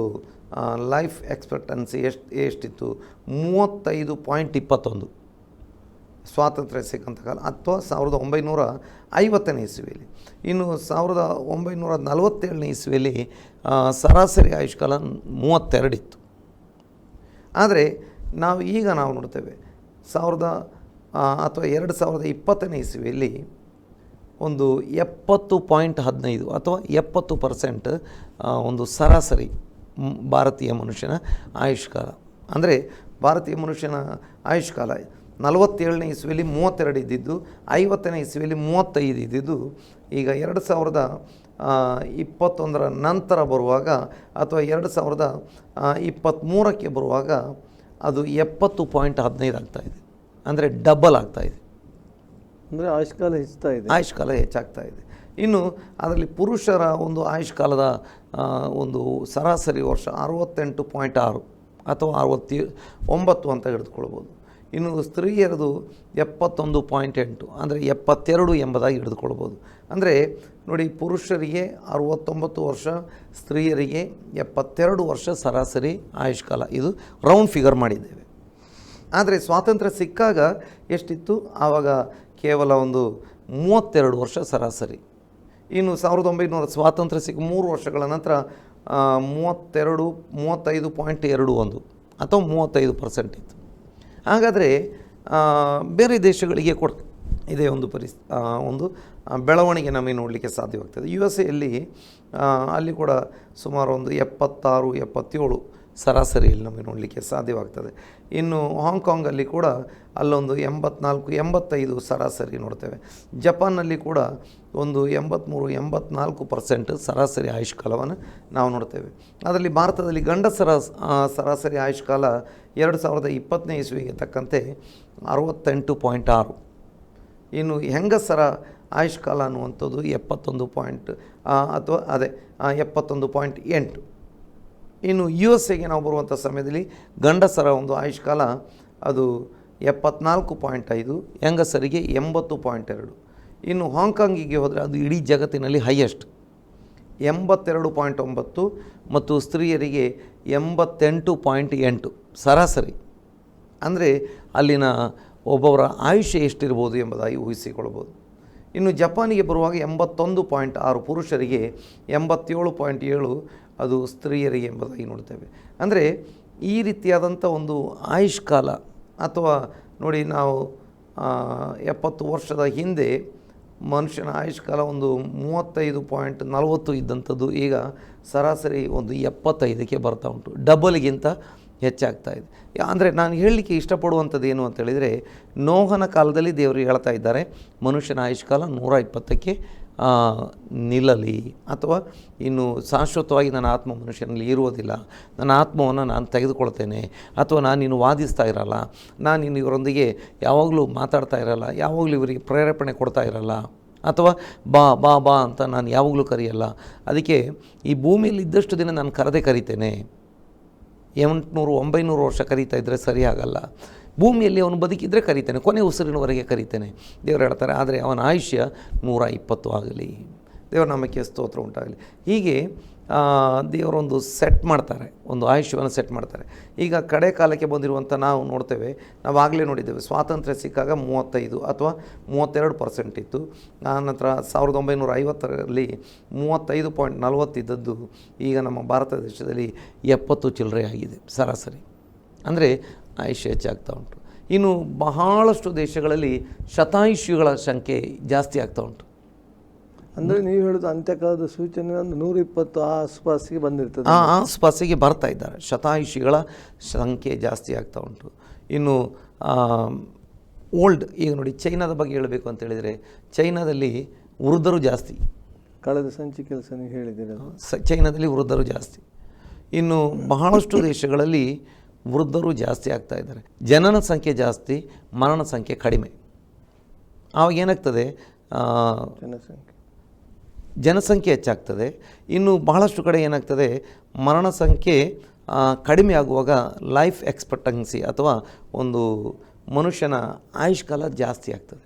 ಲೈಫ್ ಎಕ್ಸ್ಪೆಕ್ಟನ್ಸಿ ಎಷ್ಟು, ಎಷ್ಟಿತ್ತು? ಮೂವತ್ತೈದು ಪಾಯಿಂಟ್ ಇಪ್ಪತ್ತೊಂದು. ಸ್ವಾತಂತ್ರ್ಯ ಸಿಕ್ಕಂಥ ಕಾಲ ಅಥವಾ ಸಾವಿರದ ಒಂಬೈನೂರ ಐವತ್ತನೇ ಇಸ್ವಿಯಲ್ಲಿ. ಇನ್ನು ಸಾವಿರದ ಒಂಬೈನೂರ ನಲವತ್ತೇಳನೇ ಇಸ್ವಿಯಲ್ಲಿ ಸರಾಸರಿ ಆಯುಷ್ಕಾಲ ಮೂವತ್ತೆರಡಿತ್ತು ಆದರೆ ನಾವು ಈಗ ನಾವು ನೋಡ್ತೇವೆ, ಸಾವಿರದ ಅಥವಾ ಎರಡು ಸಾವಿರದ ಇಪ್ಪತ್ತನೇ ಇಸ್ವಿಯಲ್ಲಿ ಒಂದು ಎಪ್ಪತ್ತು ಪಾಯಿಂಟ್ ಹದಿನೈದು ಅಥವಾ ಎಪ್ಪತ್ತು ಪರ್ಸೆಂಟ್ ಒಂದು ಸರಾಸರಿ ಭಾರತೀಯ ಮನುಷ್ಯನ ಆಯುಷ್ಕಾಲ ಅಂದರೆ ಭಾರತೀಯ ಮನುಷ್ಯನ ಆಯುಷ್ಕಾಲ ನಲವತ್ತೇಳನೇ ಇಸ್ವಿಯಲ್ಲಿ ಮೂವತ್ತೆರಡು ಇದ್ದಿದ್ದು ಐವತ್ತನೇ ಇಸ್ವಿಯಲ್ಲಿ ಮೂವತ್ತೈದು ಇದ್ದಿದ್ದು ಈಗ ಎರಡು ಸಾವಿರದ ಇಪ್ಪತ್ತೊಂದರ ನಂತರ ಬರುವಾಗ ಅಥವಾ ಎರಡು ಸಾವಿರದ ಇಪ್ಪತ್ತ್ಮೂರಕ್ಕೆ ಬರುವಾಗ ಅದು ಎಪ್ಪತ್ತು ಪಾಯಿಂಟ್ ಹದಿನೈದು ಆಗ್ತಾಯಿದೆ ಅಂದರೆ ಡಬಲ್ ಆಗ್ತಾಯಿದೆ ಅಂದರೆ ಆಯುಷ್ಕಾಲ ಹೆಚ್ಚುತ್ತಾ ಇದೆ. ಆಯುಷ್ಕಾಲ ಹೆಚ್ಚಾಗ್ತಾ ಇದೆ. ಇನ್ನು ಅದರಲ್ಲಿ ಪುರುಷರ ಒಂದು ಆಯುಷ್ಕಾಲದ ಒಂದು ಸರಾಸರಿ ವರ್ಷ ಅರವತ್ತೆಂಟು ಪಾಯಿಂಟ್ ಆರು ಅಥವಾ ಅರವತ್ತೇ ಒಂಬತ್ತು ಅಂತ ಹಿಡಿದುಕೊಳ್ಬೋದು. ಇನ್ನು ಸ್ತ್ರೀಯರದು ಎಪ್ಪತ್ತೊಂದು ಪಾಯಿಂಟ್ ಎಂಟು, ಅಂದರೆ ಎಪ್ಪತ್ತೆರಡು ಎಂಬುದಾಗಿ ಹಿಡಿದುಕೊಳ್ಬೋದು. ಅಂದರೆ ನೋಡಿ, ಪುರುಷರಿಗೆ ಅರುವತ್ತೊಂಬತ್ತು ವರ್ಷ, ಸ್ತ್ರೀಯರಿಗೆ ಎಪ್ಪತ್ತೆರಡು ವರ್ಷ ಸರಾಸರಿ ಆಯುಷ್ಕಾಲ. ಇದು ರೌಂಡ್ ಫಿಗರ್ ಮಾಡಿದ್ದೇವೆ. ಆದರೆ ಸ್ವಾತಂತ್ರ್ಯ ಸಿಕ್ಕಾಗ ಎಷ್ಟಿತ್ತು? ಆವಾಗ ಕೇವಲ ಒಂದು ಮೂವತ್ತೆರಡು ವರ್ಷ ಸರಾಸರಿ. ಇನ್ನು ಸಾವಿರದ ಒಂಬೈನೂರ ಸ್ವಾತಂತ್ರ್ಯ ಸಿಕ್ಕ ಮೂರು ವರ್ಷಗಳ ನಂತರ ಮೂವತ್ತೆರಡು, ಮೂವತ್ತೈದು ಪಾಯಿಂಟ್ ಎರಡು ಒಂದು, ಅಥವಾ ಮೂವತ್ತೈದು ಪರ್ಸೆಂಟ್ ಇತ್ತು. ಹಾಗಾದರೆ ಬೇರೆ ದೇಶಗಳಿಗೆ ಕೊಡ, ಇದೇ ಒಂದು ಪರಿಸ್ ಒಂದು ಬೆಳವಣಿಗೆ ನಮಗೆ ನೋಡಲಿಕ್ಕೆ ಸಾಧ್ಯವಾಗ್ತದೆ. ಯು ಎಸ್ ಎಲ್ಲಿ ಅಲ್ಲಿ ಕೂಡ ಸುಮಾರು ಒಂದು ಎಪ್ಪತ್ತಾರು, ಎಪ್ಪತ್ತೇಳು ಸರಾಸರಿಯಲ್ಲಿ ನಮಗೆ ನೋಡಲಿಕ್ಕೆ ಸಾಧ್ಯವಾಗ್ತದೆ. ಇನ್ನು ಹಾಂಗ್ಕಾಂಗಲ್ಲಿ ಕೂಡ ಅಲ್ಲೊಂದು ಎಂಬತ್ನಾಲ್ಕು, ಎಂಬತ್ತೈದು ಸರಾಸರಿ ನೋಡ್ತೇವೆ. ಜಪಾನ್ನಲ್ಲಿ ಕೂಡ ಒಂದು ಎಂಬತ್ತ್ಮೂರು ಎಂಬತ್ನಾಲ್ಕು ಪರ್ಸೆಂಟ್ ಸರಾಸರಿ ಆಯುಷ್ಕಾಲವನ್ನು ನಾವು ನೋಡ್ತೇವೆ. ಅದರಲ್ಲಿ ಭಾರತದಲ್ಲಿ ಗಂಡಸರ ಸರಾಸರಿ ಆಯುಷ್ಕಾಲ ಎರಡು ಸಾವಿರದ ಇಪ್ಪತ್ತನೇ ಇಸ್ವಿಗೆ ತಕ್ಕಂತೆ ಅರವತ್ತೆಂಟು ಪಾಯಿಂಟ್ ಆರು. ಇನ್ನು ಹೆಂಗಸರ ಆಯುಷ್ಕಾಲ ಅನ್ನುವಂಥದ್ದು ಎಪ್ಪತ್ತೊಂದು ಪಾಯಿಂಟ್ ಅಥವಾ ಅದೇ ಎಪ್ಪತ್ತೊಂದು ಪಾಯಿಂಟ್ ಎಂಟು. ಇನ್ನು ಯು ಎಸ್ ಎಗೆ ನಾವು ಬರುವಂಥ ಸಮಯದಲ್ಲಿ ಗಂಡಸರ ಒಂದು ಆಯುಷ್ಕಾಲ ಅದು ಎಪ್ಪತ್ನಾಲ್ಕು ಪಾಯಿಂಟ್ ಐದು, ಹೆಂಗಸರಿಗೆ ಎಂಬತ್ತು ಪಾಯಿಂಟ್ ಎರಡು. ಇನ್ನು ಹಾಂಗ್ಕಾಂಗಿಗೆ ಹೋದರೆ ಅದು ಇಡೀ ಜಗತ್ತಿನಲ್ಲಿ ಹೈಯೆಸ್ಟ್ ಎಂಬತ್ತೆರಡು ಪಾಯಿಂಟ್ ಒಂಬತ್ತು ಮತ್ತು ಸ್ತ್ರೀಯರಿಗೆ ಎಂಬತ್ತೆಂಟು ಪಾಯಿಂಟ್ ಎಂಟು. ಸರಾಸರಿ. ಅಂದರೆ ಅಲ್ಲಿನ ಒಬ್ಬೊಬ್ಬರ ಆಯುಷ್ಯ ಎಷ್ಟಿರ್ಬೋದು ಎಂಬುದಾಗಿ ಊಹಿಸಿಕೊಳ್ಬೋದು ಇನ್ನು ಜಪಾನಿಗೆ ಬರುವಾಗ ಎಂಬತ್ತೊಂದು ಪಾಯಿಂಟ್ ಆರು ಪುರುಷರಿಗೆ ಎಂಬತ್ತೇಳು ಪಾಯಿಂಟ್ ಏಳು ಅದು ಸ್ತ್ರೀಯರಿಗೆ ಎಂಬುದಾಗಿ ನೋಡ್ತೇವೆ. ಅಂದರೆ ಈ ರೀತಿಯಾದಂಥ ಒಂದು ಆಯುಷ್ಕಾಲ ಅಥವಾ ನೋಡಿ ನಾವು ಎಪ್ಪತ್ತು ವರ್ಷದ ಹಿಂದೆ ಮನುಷ್ಯನ ಆಯುಷ್ಕಾಲ ಒಂದು ಮೂವತ್ತೈದು ಪಾಯಿಂಟ್ ನಲವತ್ತು ಇದ್ದಂಥದ್ದು ಈಗ ಸರಾಸರಿ ಒಂದು ಎಪ್ಪತ್ತೈದಕ್ಕೆ ಬರ್ತಾ ಉಂಟು. ಡಬಲ್ಗಿಂತ ಹೆಚ್ಚಾಗ್ತಾ ಇದೆ. ಅಂದರೆ ನಾನು ಹೇಳಲಿಕ್ಕೆ ಇಷ್ಟಪಡುವಂಥದ್ದು ಏನು ಅಂತ ಹೇಳಿದರೆ, ನೋಹನ ಕಾಲದಲ್ಲಿ ದೇವರು ಹೇಳ್ತಾ ಇದ್ದಾರೆ, ಮನುಷ್ಯನ ಆಯುಷ್ಕಾಲ ನೂರ ಇಪ್ಪತ್ತಕ್ಕೆ ನಿಲ್ಲಲಿ ಅಥವಾ ಇನ್ನು ಶಾಶ್ವತವಾಗಿ ನನ್ನ ಆತ್ಮ ಮನುಷ್ಯನಲ್ಲಿ ಇರುವುದಿಲ್ಲ, ನನ್ನ ಆತ್ಮವನ್ನು ನಾನು ತೆಗೆದುಕೊಳ್ತೇನೆ ಅಥವಾ ನಾನು ಇನ್ನು ವಾದಿಸ್ತಾ ಇರಲ್ಲ, ನಾನು ಇನ್ನು ಇವರೊಂದಿಗೆ ಯಾವಾಗಲೂ ಮಾತಾಡ್ತಾ ಇರಲ್ಲ, ಯಾವಾಗಲೂ ಇವರಿಗೆ ಪ್ರೇರೇಪಣೆ ಕೊಡ್ತಾ ಇರಲ್ಲ ಅಥವಾ ಬಾ ಬಾ ಬಾ ಅಂತ ನಾನು ಯಾವಾಗಲೂ ಕರೆಯಲ್ಲ. ಅದಕ್ಕೆ ಈ ಭೂಮಿಯಲ್ಲಿ ಇದ್ದಷ್ಟು ದಿನ ನಾನು ಕರೆದೇ ಕರಿತೇನೆ. ಎಂಟುನೂರು, ಒಂಬೈನೂರು ವರ್ಷ ಕರೀತಾ ಇದ್ದರೆ ಸರಿಯಾಗಲ್ಲ. ಭೂಮಿಯಲ್ಲಿ ಅವನು ಬದುಕಿದ್ರೆ ಕರಿತಾನೆ, ಕೊನೆ ಉಸಿರಿನವರೆಗೆ ಕರಿತಾನೆ. ದೇವರು ಹೇಳ್ತಾರೆ, ಆದರೆ ಅವನ ಆಯುಷ್ಯ ನೂರ ಇಪ್ಪತ್ತು ಆಗಲಿ. ದೇವರ ನಾಮಕ್ಕೆ ಸ್ತೋತ್ರ ಉಂಟಾಗಲಿ. ಹೀಗೆ ದೇವರೊಂದು ಸೆಟ್ ಮಾಡ್ತಾರೆ, ಒಂದು ಆಯುಷ್ಯವನ್ನು ಸೆಟ್ ಮಾಡ್ತಾರೆ. ಈಗ ಕಡೆ ಕಾಲಕ್ಕೆ ಬಂದಿರುವಂಥ ನಾವು ನೋಡ್ತೇವೆ, ನಾವು ಆಗಲೇ ನೋಡಿದ್ದೇವೆ, ಸ್ವಾತಂತ್ರ್ಯ ಸಿಕ್ಕಾಗ ಮೂವತ್ತೈದು ಅಥವಾ ಮೂವತ್ತೆರಡು ಪರ್ಸೆಂಟ್ ಇತ್ತು. ಆ ನಂತರ ಸಾವಿರದ ಒಂಬೈನೂರ ಐವತ್ತರಲ್ಲಿ ಮೂವತ್ತೈದು ಪಾಯಿಂಟ್ ನಲವತ್ತಿದ್ದದ್ದು ಈಗ ನಮ್ಮ ಭಾರತ ದೇಶದಲ್ಲಿ ಎಪ್ಪತ್ತು ಚಿಲ್ಲರೆ ಆಗಿದೆ, ಸರಾಸರಿ. ಅಂದರೆ ಆಯುಷ್ಯ ಹೆಚ್ಚಾಗ್ತಾ ಉಂಟು. ಇನ್ನು ಬಹಳಷ್ಟು ದೇಶಗಳಲ್ಲಿ ಶತಾಯುಷಿಗಳ ಸಂಖ್ಯೆ ಜಾಸ್ತಿ ಆಗ್ತಾ ಉಂಟು. ಅಂದರೆ ನೀವು ಹೇಳೋದು ಅಂತ್ಯಕಾಲದ ಸೂಚನೆ ಒಂದು ನೂರ ಇಪ್ಪತ್ತು ಆಸ್ಪಾಸಿಗೆ ಬಂದಿರ್ತದೆ. ಆ ಆಸ್ಪಾಸಿಗೆ ಬರ್ತಾ ಇದ್ದಾರೆ. ಶತಾಯುಷಿಗಳ ಸಂಖ್ಯೆ ಜಾಸ್ತಿ ಆಗ್ತಾ ಉಂಟು. ಇನ್ನು ಓಲ್ಡ್ ಈಗ ನೋಡಿ ಚೈನಾದ ಬಗ್ಗೆ ಹೇಳಬೇಕು ಅಂತ ಹೇಳಿದರೆ ಚೈನಾದಲ್ಲಿ ವೃದ್ಧರು ಜಾಸ್ತಿ. ಕಳೆದ ಸಂಚಿ ಕೆಲಸ ನೀವು ಹೇಳಿದ್ದೀರ ಚೈನಾದಲ್ಲಿ ವೃದ್ಧರು ಜಾಸ್ತಿ. ಇನ್ನು ಬಹಳಷ್ಟು ದೇಶಗಳಲ್ಲಿ ವೃದ್ಧರು ಜಾಸ್ತಿ ಆಗ್ತಾ ಇದ್ದಾರೆ. ಜನನ ಸಂಖ್ಯೆ ಜಾಸ್ತಿ ಮರಣ ಸಂಖ್ಯೆ ಕಡಿಮೆ. ಆವಾಗ ಏನಾಗ್ತದೆ? ಜನಸಂಖ್ಯೆ. ಜನಸಂಖ್ಯೆ ಹೆಚ್ಚಾಗ್ತದೆ. ಇನ್ನು ಬಹಳಷ್ಟು ಕಡೆ ಏನಾಗ್ತದೆ? ಮರಣ ಸಂಖ್ಯೆ ಕಡಿಮೆ ಆಗುವಾಗ ಲೈಫ್ ಎಕ್ಸ್ಪೆಕ್ಟೆನ್ಸಿ ಅಥವಾ ಒಂದು ಮನುಷ್ಯನ ಆಯುಷ್ಕಾಲ ಜಾಸ್ತಿ ಆಗ್ತದೆ.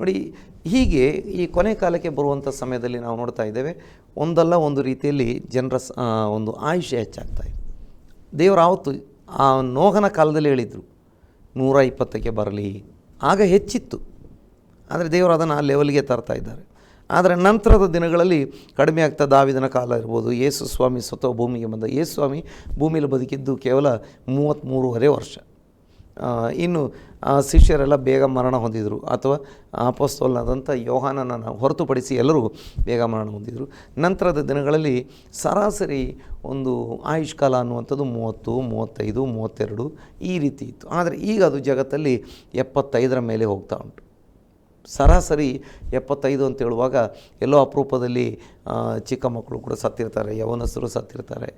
ನೋಡಿ ಹೀಗೆ ಈ ಕೊನೆ ಕಾಲಕ್ಕೆ ಬರುವಂಥ ಸಮಯದಲ್ಲಿ ನಾವು ನೋಡ್ತಾ ಇದ್ದೇವೆ ಒಂದಲ್ಲ ಒಂದು ರೀತಿಯಲ್ಲಿ ಜನರ ಒಂದು ಆಯುಷ್ಯ ಹೆಚ್ಚಾಗ್ತಾ ಇದೆ. ದೇವರು ಆವತ್ತು ಆ ನೋಹನ ಕಾಲದಲ್ಲಿ ಹೇಳಿದರು, ನೂರ ಇಪ್ಪತ್ತಕ್ಕೆ ಬರಲಿ. ಆಗ ಹೆಚ್ಚಿತ್ತು. ಆದರೆ ದೇವರು ಅದನ್ನು ಆ ಲೆವೆಲ್ಗೆ ತರ್ತಾ ಇದ್ದಾರೆ. ಆದರೆ ನಂತರದ ದಿನಗಳಲ್ಲಿ ಕಡಿಮೆ ಆಗ್ತಾ ದಾವಿದನ ಕಾಲ ಇರ್ಬೋದು, ಯೇಸು ಸ್ವಾಮಿ ಸ್ವತಃ ಭೂಮಿಗೆ ಬಂದ, ಯೇಸು ಸ್ವಾಮಿ ಭೂಮಿಯಲ್ಲಿ ಬದುಕಿದ್ದು ಕೇವಲ ಮೂವತ್ತ್ಮೂರುವರೆ ವರ್ಷ. ಇನ್ನು ಆ ಶಿಷ್ಯರೆಲ್ಲ ಬೇಗ ಮರಣ ಹೊಂದಿದರು. ಅಥವಾ ಆಪಸ್ತೋಲ್ನಾದಂಥ ಯೋಹಾನನನ್ನು ಹೊರತುಪಡಿಸಿ ಎಲ್ಲರೂ ಬೇಗ ಮರಣ ಹೊಂದಿದರು. ನಂತರದ ದಿನಗಳಲ್ಲಿ ಸರಾಸರಿ ಒಂದು ಆಯುಷ್ಕಾಲ ಅನ್ನುವಂಥದ್ದು ಮೂವತ್ತು, ಮೂವತ್ತೈದು, ಮೂವತ್ತೆರಡು ಈ ರೀತಿ ಇತ್ತು. ಆದರೆ ಈಗ ಅದು ಜಗತ್ತಲ್ಲಿ ಎಪ್ಪತ್ತೈದರ ಮೇಲೆ ಹೋಗ್ತಾ ಉಂಟು. ಸರಾಸರಿ ಎಪ್ಪತ್ತೈದು ಅಂತ ಹೇಳುವಾಗ ಎಲ್ಲೋ ಅಪರೂಪದಲ್ಲಿ ಚಿಕ್ಕ ಮಕ್ಕಳು ಕೂಡ ಸತ್ತಿರ್ತಾರೆ, ಯೌವನಸ್ಥರು ಸತ್ತಿರ್ತಾರೆ.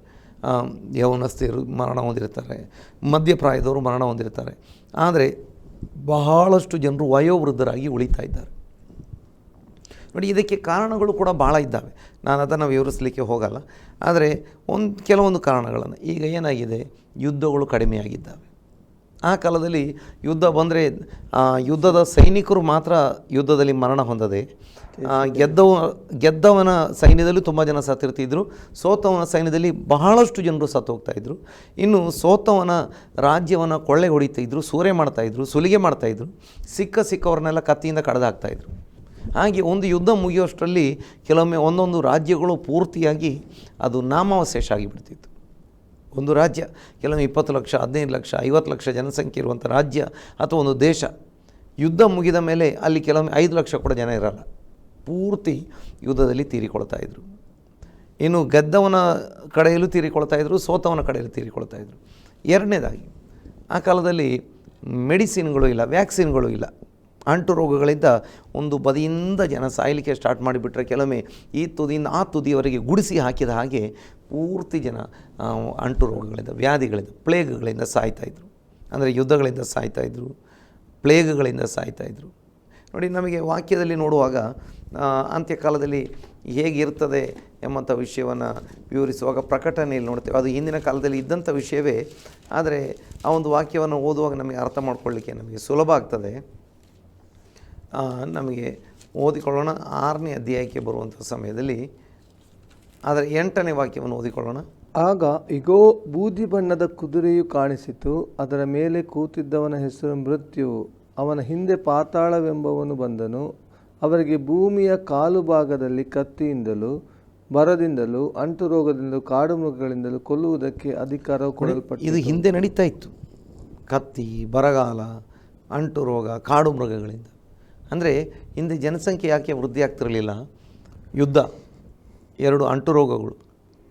ಯೌವನಸ್ಥರು ಮರಣ ಹೊಂದಿರ್ತಾರೆ ಮಧ್ಯಪ್ರಾಯದವರು ಮರಣ ಹೊಂದಿರ್ತಾರೆ ಆದರೆ ಬಹಳಷ್ಟು ಜನರು ವಯೋವೃದ್ಧರಾಗಿ ಉಳಿತಾ ಇದ್ದಾರೆ. ನೋಡಿ, ಇದಕ್ಕೆ ಕಾರಣಗಳು ಕೂಡ ಭಾಳ ಇದ್ದಾವೆ. ನಾನು ಅದನ್ನು ವಿವರಿಸಲಿಕ್ಕೆ ಹೋಗಲ್ಲ. ಆದರೆ ಒಂದು, ಕೆಲವೊಂದು ಕಾರಣಗಳನ್ನು. ಈಗ ಏನಾಗಿದೆ? ಯುದ್ಧಗಳು ಕಡಿಮೆಯಾಗಿದ್ದಾವೆ. ಆ ಕಾಲದಲ್ಲಿ ಯುದ್ಧ ಬಂದರೆ ಯುದ್ಧದ ಸೈನಿಕರು ಮಾತ್ರ ಯುದ್ಧದಲ್ಲಿ ಮರಣ ಹೊಂದದೆ ಗೆದ್ದವ ಗೆದ್ದವನ ಸೈನ್ಯದಲ್ಲೂ ತುಂಬ ಜನ ಸತ್ತಿರ್ತಿದ್ರು ಸೋತವನ ಸೈನ್ಯದಲ್ಲಿ ಬಹಳಷ್ಟು ಜನರು ಸತ್ತು ಹೋಗ್ತಾಯಿದ್ರು ಇನ್ನು ಸೋತವನ ರಾಜ್ಯವನ್ನು ಕೊಳ್ಳೆ ಹೊಡಿತಾಯಿದ್ರು ಸೂರೆ ಮಾಡ್ತಾಯಿದ್ರು ಸುಲಿಗೆ ಮಾಡ್ತಾಯಿದ್ರು. ಸಿಕ್ಕ ಸಿಕ್ಕವ್ರನ್ನೆಲ್ಲ ಕತ್ತಿಯಿಂದ ಕಡ್ದಾಕ್ತಾಯಿದ್ರು. ಹಾಗೆ ಒಂದು ಯುದ್ಧ ಮುಗಿಯೋಷ್ಟರಲ್ಲಿ ಕೆಲವೊಮ್ಮೆ ಒಂದೊಂದು ರಾಜ್ಯಗಳು ಪೂರ್ತಿಯಾಗಿ ಅದು ನಾಮಾವಶೇಷ ಆಗಿಬಿಡ್ತಿತ್ತು. ಒಂದು ರಾಜ್ಯ ಕೆಲವೊಮ್ಮೆ ಇಪ್ಪತ್ತು ಲಕ್ಷ ಹದಿನೈದು ಲಕ್ಷ ಐವತ್ತು ಲಕ್ಷ ಜನಸಂಖ್ಯೆ ಇರುವಂಥ ರಾಜ್ಯ ಅಥವಾ ಒಂದು ದೇಶ. ಯುದ್ಧ ಮುಗಿದ ಮೇಲೆ ಅಲ್ಲಿ ಕೆಲವೊಮ್ಮೆ ಐದು ಲಕ್ಷ ಕೂಡ ಜನ ಇರಲ್ಲ. ಪೂರ್ತಿ ಯುದ್ಧದಲ್ಲಿ ತೀರಿಕೊಳ್ತಾ ಇದ್ರು. ಇನ್ನು ಗೆದ್ದವನ ಕಡೆಯಲ್ಲೂ ತೀರಿಕೊಳ್ತಾ ಇದ್ರು, ಸೋತವನ ಕಡೆಯಲ್ಲೂ ತೀರಿಕೊಳ್ತಾ ಇದ್ರು. ಎರಡನೇದಾಗಿ, ಆ ಕಾಲದಲ್ಲಿ ಮೆಡಿಸಿನ್ಗಳು ಇಲ್ಲ, ವ್ಯಾಕ್ಸಿನ್ಗಳು ಇಲ್ಲ. ಅಂಟು ರೋಗಗಳಿಂದ ಒಂದು ಬದಿಯಿಂದ ಜನ ಸಾಯಲಿಕ್ಕೆ ಸ್ಟಾರ್ಟ್ ಮಾಡಿಬಿಟ್ರೆ ಕೆಲವೊಮ್ಮೆ ಈ ತುದಿಯಿಂದ ಆ ತುದಿಯವರೆಗೆ ಗುಡಿಸಿ ಹಾಕಿದ ಹಾಗೆ ಪೂರ್ತಿ ಜನ ಅಂಟು ರೋಗಗಳಿಂದ, ವ್ಯಾಧಿಗಳಿಂದ, ಪ್ಲೇಗ್ಗಳಿಂದ ಸಾಯ್ತಾಯಿದ್ರು ಅಂದರೆ ಯುದ್ಧಗಳಿಂದ ಸಾಯ್ತಾಯಿದ್ರು ಪ್ಲೇಗ್ಗಳಿಂದ ಸಾಯ್ತಾಯಿದ್ರು ನೋಡಿ, ನಮಗೆ ವಾಕ್ಯದಲ್ಲಿ ನೋಡುವಾಗ ಅಂತ್ಯಕಾಲದಲ್ಲಿ ಹೇಗಿರ್ತದೆ ಎಂಬಂಥ ವಿಷಯವನ್ನು ವಿವರಿಸುವಾಗ ಪ್ರಕಟಣೆಯಲ್ಲಿ ನೋಡ್ತೇವೆ. ಅದು ಹಿಂದಿನ ಕಾಲದಲ್ಲಿ ಇದ್ದಂಥ ವಿಷಯವೇ. ಆದರೆ ಆ ಒಂದು ವಾಕ್ಯವನ್ನು ಓದುವಾಗ ನಮಗೆ ಅರ್ಥ ಮಾಡ್ಕೊಳ್ಳಿಕ್ಕೆ ನಮಗೆ ಸುಲಭ ಆಗ್ತದೆ. ನಮಗೆ ಓದಿಕೊಳ್ಳೋಣ. ಆರನೇ ಅಧ್ಯಾಯಕ್ಕೆ ಬರುವಂಥ ಸಮಯದಲ್ಲಿ ಆದರೆ ಎಂಟನೇ ವಾಕ್ಯವನ್ನು ಓದಿಕೊಳ್ಳೋಣ. ಆಗ ಇಗೋ, ಬೂದಿ ಬಣ್ಣದ ಕುದುರೆಯು ಕಾಣಿಸಿತು. ಅದರ ಮೇಲೆ ಕೂತಿದ್ದವನ ಹೆಸರು ಮೃತ್ಯು. ಅವನ ಹಿಂದೆ ಪಾತಾಳವೆಂಬವನು ಬಂದನು. ಅವರಿಗೆ ಭೂಮಿಯ ಕಾಲು ಭಾಗದಲ್ಲಿ ಕತ್ತಿಯಿಂದಲೂ ಬರದಿಂದಲೂ ಅಂಟು ರೋಗದಿಂದಲೂ ಕಾಡು ಮೃಗಗಳಿಂದಲೂ ಕೊಲ್ಲುವುದಕ್ಕೆ ಅಧಿಕಾರ ಕೊಡಲ್ಪಟ್ಟಿದೆ ಇದು ಹಿಂದೆ ನಡೀತಾ ಇತ್ತು. ಕತ್ತಿ ಬರಗಾಲ ಅಂಟು ರೋಗ ಕಾಡು ಮೃಗಗಳಿಂದ. ಅಂದರೆ ಹಿಂದೆ ಜನಸಂಖ್ಯೆ ಯಾಕೆ ವೃದ್ಧಿ ಆಗ್ತಿರಲಿಲ್ಲ? ಯುದ್ಧ. ಎರಡು ಅಂಟು ರೋಗಗಳು.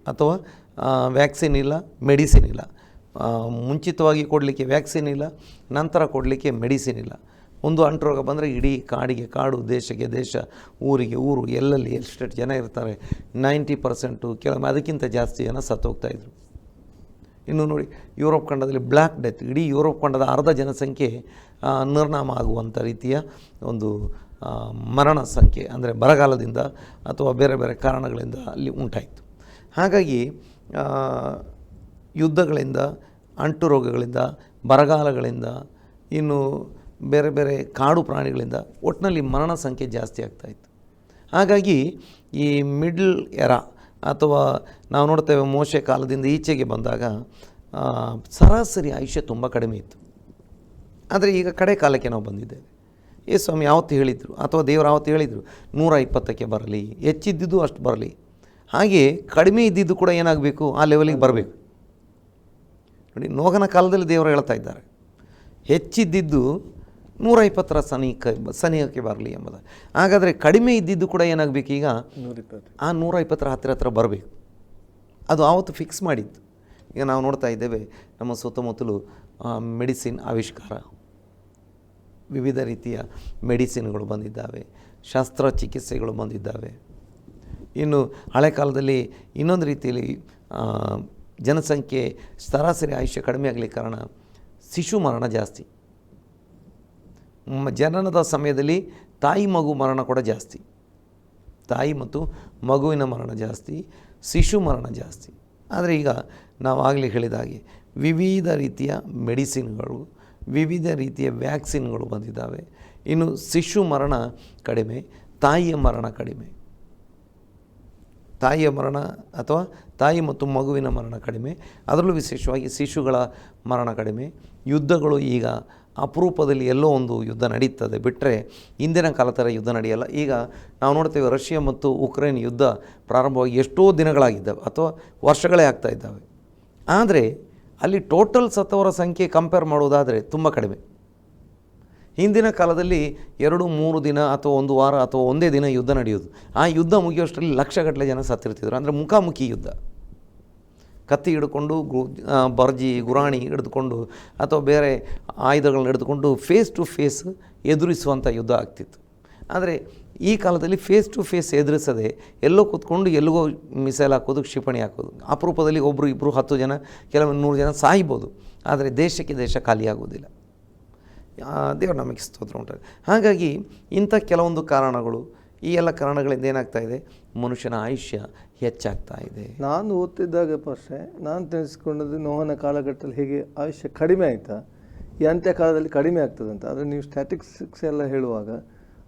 ಅಥವಾ ವ್ಯಾಕ್ಸಿನ್ ಇಲ್ಲ ಮೆಡಿಸಿನ್ ಇಲ್ಲ. ಮುಂಚಿತವಾಗಿ ಕೊಡಲಿಕ್ಕೆ ವ್ಯಾಕ್ಸಿನ್ ಇಲ್ಲ ನಂತರ ಕೊಡಲಿಕ್ಕೆ ಮೆಡಿಸಿನ್ ಇಲ್ಲ. ಒಂದು ಅಂಟು ಬಂದರೆ ಇಡೀ ಕಾಡಿಗೆ, ಕಾಡು ದೇಶಕ್ಕೆ, ದೇಶ, ಊರಿಗೆ, ಊರು, ಎಲ್ಲೆಲ್ಲಿ ಎಷ್ಟೆಷ್ಟು ಜನ ಇರ್ತಾರೆ. ನೈಂಟಿ ಪರ್ಸೆಂಟು ಕೆಲವೊಮ್ಮೆ ಅದಕ್ಕಿಂತ ಜಾಸ್ತಿ ಜನ ಸತ್ತೋಗ್ತಾಯಿದ್ರು ಇನ್ನು ನೋಡಿ, ಯುರೋಪ್ ಖಂಡದಲ್ಲಿ ಬ್ಲ್ಯಾಕ್ ಡೆತ್, ಇಡೀ ಯುರೋಪ್ ಖಂಡದ ಅರ್ಧ ಜನಸಂಖ್ಯೆ ನಿರ್ನಾಮ ಆಗುವಂಥ ರೀತಿಯ ಒಂದು ಮರಣ ಸಂಖ್ಯೆ ಅಂದರೆ ಬರಗಾಲದಿಂದ ಅಥವಾ ಬೇರೆ ಬೇರೆ ಕಾರಣಗಳಿಂದ ಅಲ್ಲಿ ಉಂಟಾಯಿತು. ಹಾಗಾಗಿ ಯುದ್ಧಗಳಿಂದ, ಅಂಟು ರೋಗಗಳಿಂದ, ಬರಗಾಲಗಳಿಂದ, ಇನ್ನು ಬೇರೆ ಬೇರೆ ಕಾಡು ಪ್ರಾಣಿಗಳಿಂದ ಒಟ್ಟಿನಲ್ಲಿ ಮರಣ ಸಂಖ್ಯೆ ಜಾಸ್ತಿ ಆಗ್ತಾಯಿತ್ತು ಹಾಗಾಗಿ ಈ ಮಿಡ್ಲ್ ಎರ ಅಥವಾ ನಾವು ನೋಡ್ತೇವೆ ಮೋಶೆ ಕಾಲದಿಂದ ಈಚೆಗೆ ಬಂದಾಗ ಸರಾಸರಿ ಆಯುಷ್ಯ ತುಂಬ ಕಡಿಮೆ ಇತ್ತು. ಆದರೆ ಈಗ ಕಡೆ ಕಾಲಕ್ಕೆ ನಾವು ಬಂದಿದ್ದೇವೆ. ಏ ಸ್ವಾಮಿ ಯಾವತ್ತು ಹೇಳಿದರು, ಅಥವಾ ದೇವರು ಯಾವತ್ತು ಹೇಳಿದರು, ನೂರ ಇಪ್ಪತ್ತಕ್ಕೆ ಬರಲಿ, ಹೆಚ್ಚಿದ್ದಿದ್ದು ಅಷ್ಟು ಬರಲಿ. ಹಾಗೆ ಕಡಿಮೆ ಇದ್ದಿದ್ದು ಕೂಡ ಏನಾಗಬೇಕು? ಆ ಲೆವೆಲಿಗೆ ಬರಬೇಕು. ನೋಡಿ, ನೋಗನ ಕಾಲದಲ್ಲಿ ದೇವರು ಹೇಳ್ತಾ ಇದ್ದಾರೆ, ಹೆಚ್ಚಿದ್ದಿದ್ದು ನೂರ ಇಪ್ಪತ್ತರ ಸನಿಕ ಸನಿಹಕ್ಕೆ ಬರಲಿ ಎಂಬುದು. ಹಾಗಾದರೆ ಕಡಿಮೆ ಇದ್ದಿದ್ದು ಕೂಡ ಏನಾಗಬೇಕು ಈಗ? ಆ ನೂರ ಇಪ್ಪತ್ತರ ಹತ್ತಿರ ಹತ್ರ ಬರಬೇಕು. ಅದು ಆವತ್ತು ಫಿಕ್ಸ್ ಮಾಡಿದ್ದು. ಈಗ ನಾವು ನೋಡ್ತಾ ಇದ್ದೇವೆ ನಮ್ಮ ಸುತ್ತಮುತ್ತಲು ಮೆಡಿಸಿನ್ ಆವಿಷ್ಕಾರ. ವಿವಿಧ ರೀತಿಯ ಮೆಡಿಸಿನ್ಗಳು ಬಂದಿದ್ದಾವೆ. ಶಸ್ತ್ರಚಿಕಿತ್ಸೆಗಳು ಬಂದಿದ್ದಾವೆ. ಇನ್ನು ಹಳೆ ಕಾಲದಲ್ಲಿ ಇನ್ನೊಂದು ರೀತಿಯಲ್ಲಿ ಜನಸಂಖ್ಯೆ ಸರಾಸರಿ ಆಯುಷ್ಯ ಕಡಿಮೆ ಆಗಲಿಕ್ಕೆ ಕಾರಣ ಶಿಶು ಮರಣ ಜಾಸ್ತಿ. ಜನನದ ಸಮಯದಲ್ಲಿ ತಾಯಿ ಮಗು ಮರಣ ಕೂಡ ಜಾಸ್ತಿ. ತಾಯಿ ಮತ್ತು ಮಗುವಿನ ಮರಣ ಜಾಸ್ತಿ, ಶಿಶು ಮರಣ ಜಾಸ್ತಿ. ಆದರೆ ಈಗ ನಾವು ಆಗಲೇ ಹೇಳಿದ ಹಾಗೆ ವಿವಿಧ ರೀತಿಯ ಮೆಡಿಸಿನ್ಗಳು, ವಿವಿಧ ರೀತಿಯ ವ್ಯಾಕ್ಸಿನ್ಗಳು ಬಂದಿದ್ದಾವೆ. ಇನ್ನು ಶಿಶು ಮರಣ ಕಡಿಮೆ, ತಾಯಿಯ ಮರಣ ಕಡಿಮೆ. ತಾಯಿಯ ಮರಣ ಅಥವಾ ತಾಯಿ ಮತ್ತು ಮಗುವಿನ ಮರಣ ಕಡಿಮೆ. ಅದರಲ್ಲೂ ವಿಶೇಷವಾಗಿ ಶಿಶುಗಳ ಮರಣ ಕಡಿಮೆ. ಯುದ್ಧಗಳು ಈಗ ಅಪರೂಪದಲ್ಲಿ ಎಲ್ಲೋ ಒಂದು ಯುದ್ಧ ನಡೀತದೆ. ಬಿಟ್ಟರೆ ಹಿಂದಿನ ಕಾಲ ಥರ ಯುದ್ಧ ನಡೆಯಲ್ಲ. ಈಗ ನಾವು ನೋಡ್ತೇವೆ ರಷ್ಯಾ ಮತ್ತು ಉಕ್ರೇನ್ ಯುದ್ಧ ಪ್ರಾರಂಭವಾಗಿ ಎಷ್ಟೋ ದಿನಗಳಾಗಿದ್ದಾವೆ ಅಥವಾ ವರ್ಷಗಳೇ ಆಗ್ತಾ ಇದ್ದಾವೆ. ಆದರೆ ಅಲ್ಲಿ ಟೋಟಲ್ ಸತ್ತವರ ಸಂಖ್ಯೆ ಕಂಪೇರ್ ಮಾಡೋದಾದರೆ ತುಂಬ ಕಡಿಮೆ. ಹಿಂದಿನ ಕಾಲದಲ್ಲಿ ಎರಡು, ಮೂರು ದಿನ ಅಥವಾ ಒಂದು ವಾರ ಅಥವಾ ಒಂದೇ ದಿನ ಯುದ್ಧ ನಡೆಯೋದು. ಆ ಯುದ್ಧ ಮುಗಿಯೋಷ್ಟರಲ್ಲಿ ಲಕ್ಷಗಟ್ಟಲೆ ಜನ ಸತ್ತಿರ್ತಿದ್ರು. ಅಂದರೆ ಮುಖಾಮುಖಿ ಯುದ್ಧ. ಕತ್ತಿ ಹಿಡ್ಕೊಂಡು ಗು ಬರ್ಜಿ ಗುರಾಣಿ ಹಿಡಿದುಕೊಂಡು ಅಥವಾ ಬೇರೆ ಆಯುಧಗಳನ್ನ ಹಿಡಿದುಕೊಂಡು ಫೇಸ್ ಟು ಫೇಸ್ ಎದುರಿಸುವಂಥ ಯುದ್ಧ ಆಗ್ತಿತ್ತು. ಆದರೆ ಈ ಕಾಲದಲ್ಲಿ ಫೇಸ್ ಟು ಫೇಸ್ ಎದುರಿಸದೆ ಎಲ್ಲೋ ಕೂತ್ಕೊಂಡು ಎಲ್ಲಿಗೋ ಮಿಸೈಲ್ ಹಾಕೋದು ಕ್ಷಿಪಣಿ ಹಾಕೋದು. ಅಪರೂಪದಲ್ಲಿ ಒಬ್ಬರು ಇಬ್ಬರು ಹತ್ತು ಜನ ಕೆಲವೊಂದು ನೂರು ಜನ ಸಾಯ್ಬೋದು. ಆದರೆ ದೇಶಕ್ಕೆ ದೇಶ ಖಾಲಿಯಾಗೋದಿಲ್ಲ ಆ, ದೇವರು ನಮಗೆ ಸ್ತೋತ್ರ ಉಂಟು. ಹಾಗಾಗಿ ಇಂಥ ಕೆಲವೊಂದು ಕಾರಣಗಳು ಈ ಎಲ್ಲ ಕಾರಣಗಳಿಂದ ಏನಾಗ್ತಾ ಇದೆ? ಮನುಷ್ಯನ ಆಯುಷ್ಯ ಹೆಚ್ಚಾಗ್ತಾ ಇದೆ. ನಾನು ಓದ್ತಿದ್ದಾಗ ಪರ್ಸೆ ನಾನು ತಿಳಿಸ್ಕೊಂಡದ್ದು ನೋವನ ಕಾಲಘಟ್ಟದಲ್ಲಿ ಹೇಗೆ ಆಯುಷ್ಯ ಕಡಿಮೆ ಆಯಿತಾ? ಈ ಅಂತ್ಯಕಾಲದಲ್ಲಿ ಕಡಿಮೆ ಆಗ್ತದಂತ. ಆದರೆ ನೀವು ಸ್ಟ್ಯಾಟಿಸ್ಟಿಕ್ಸ್ ಎಲ್ಲ ಹೇಳುವಾಗ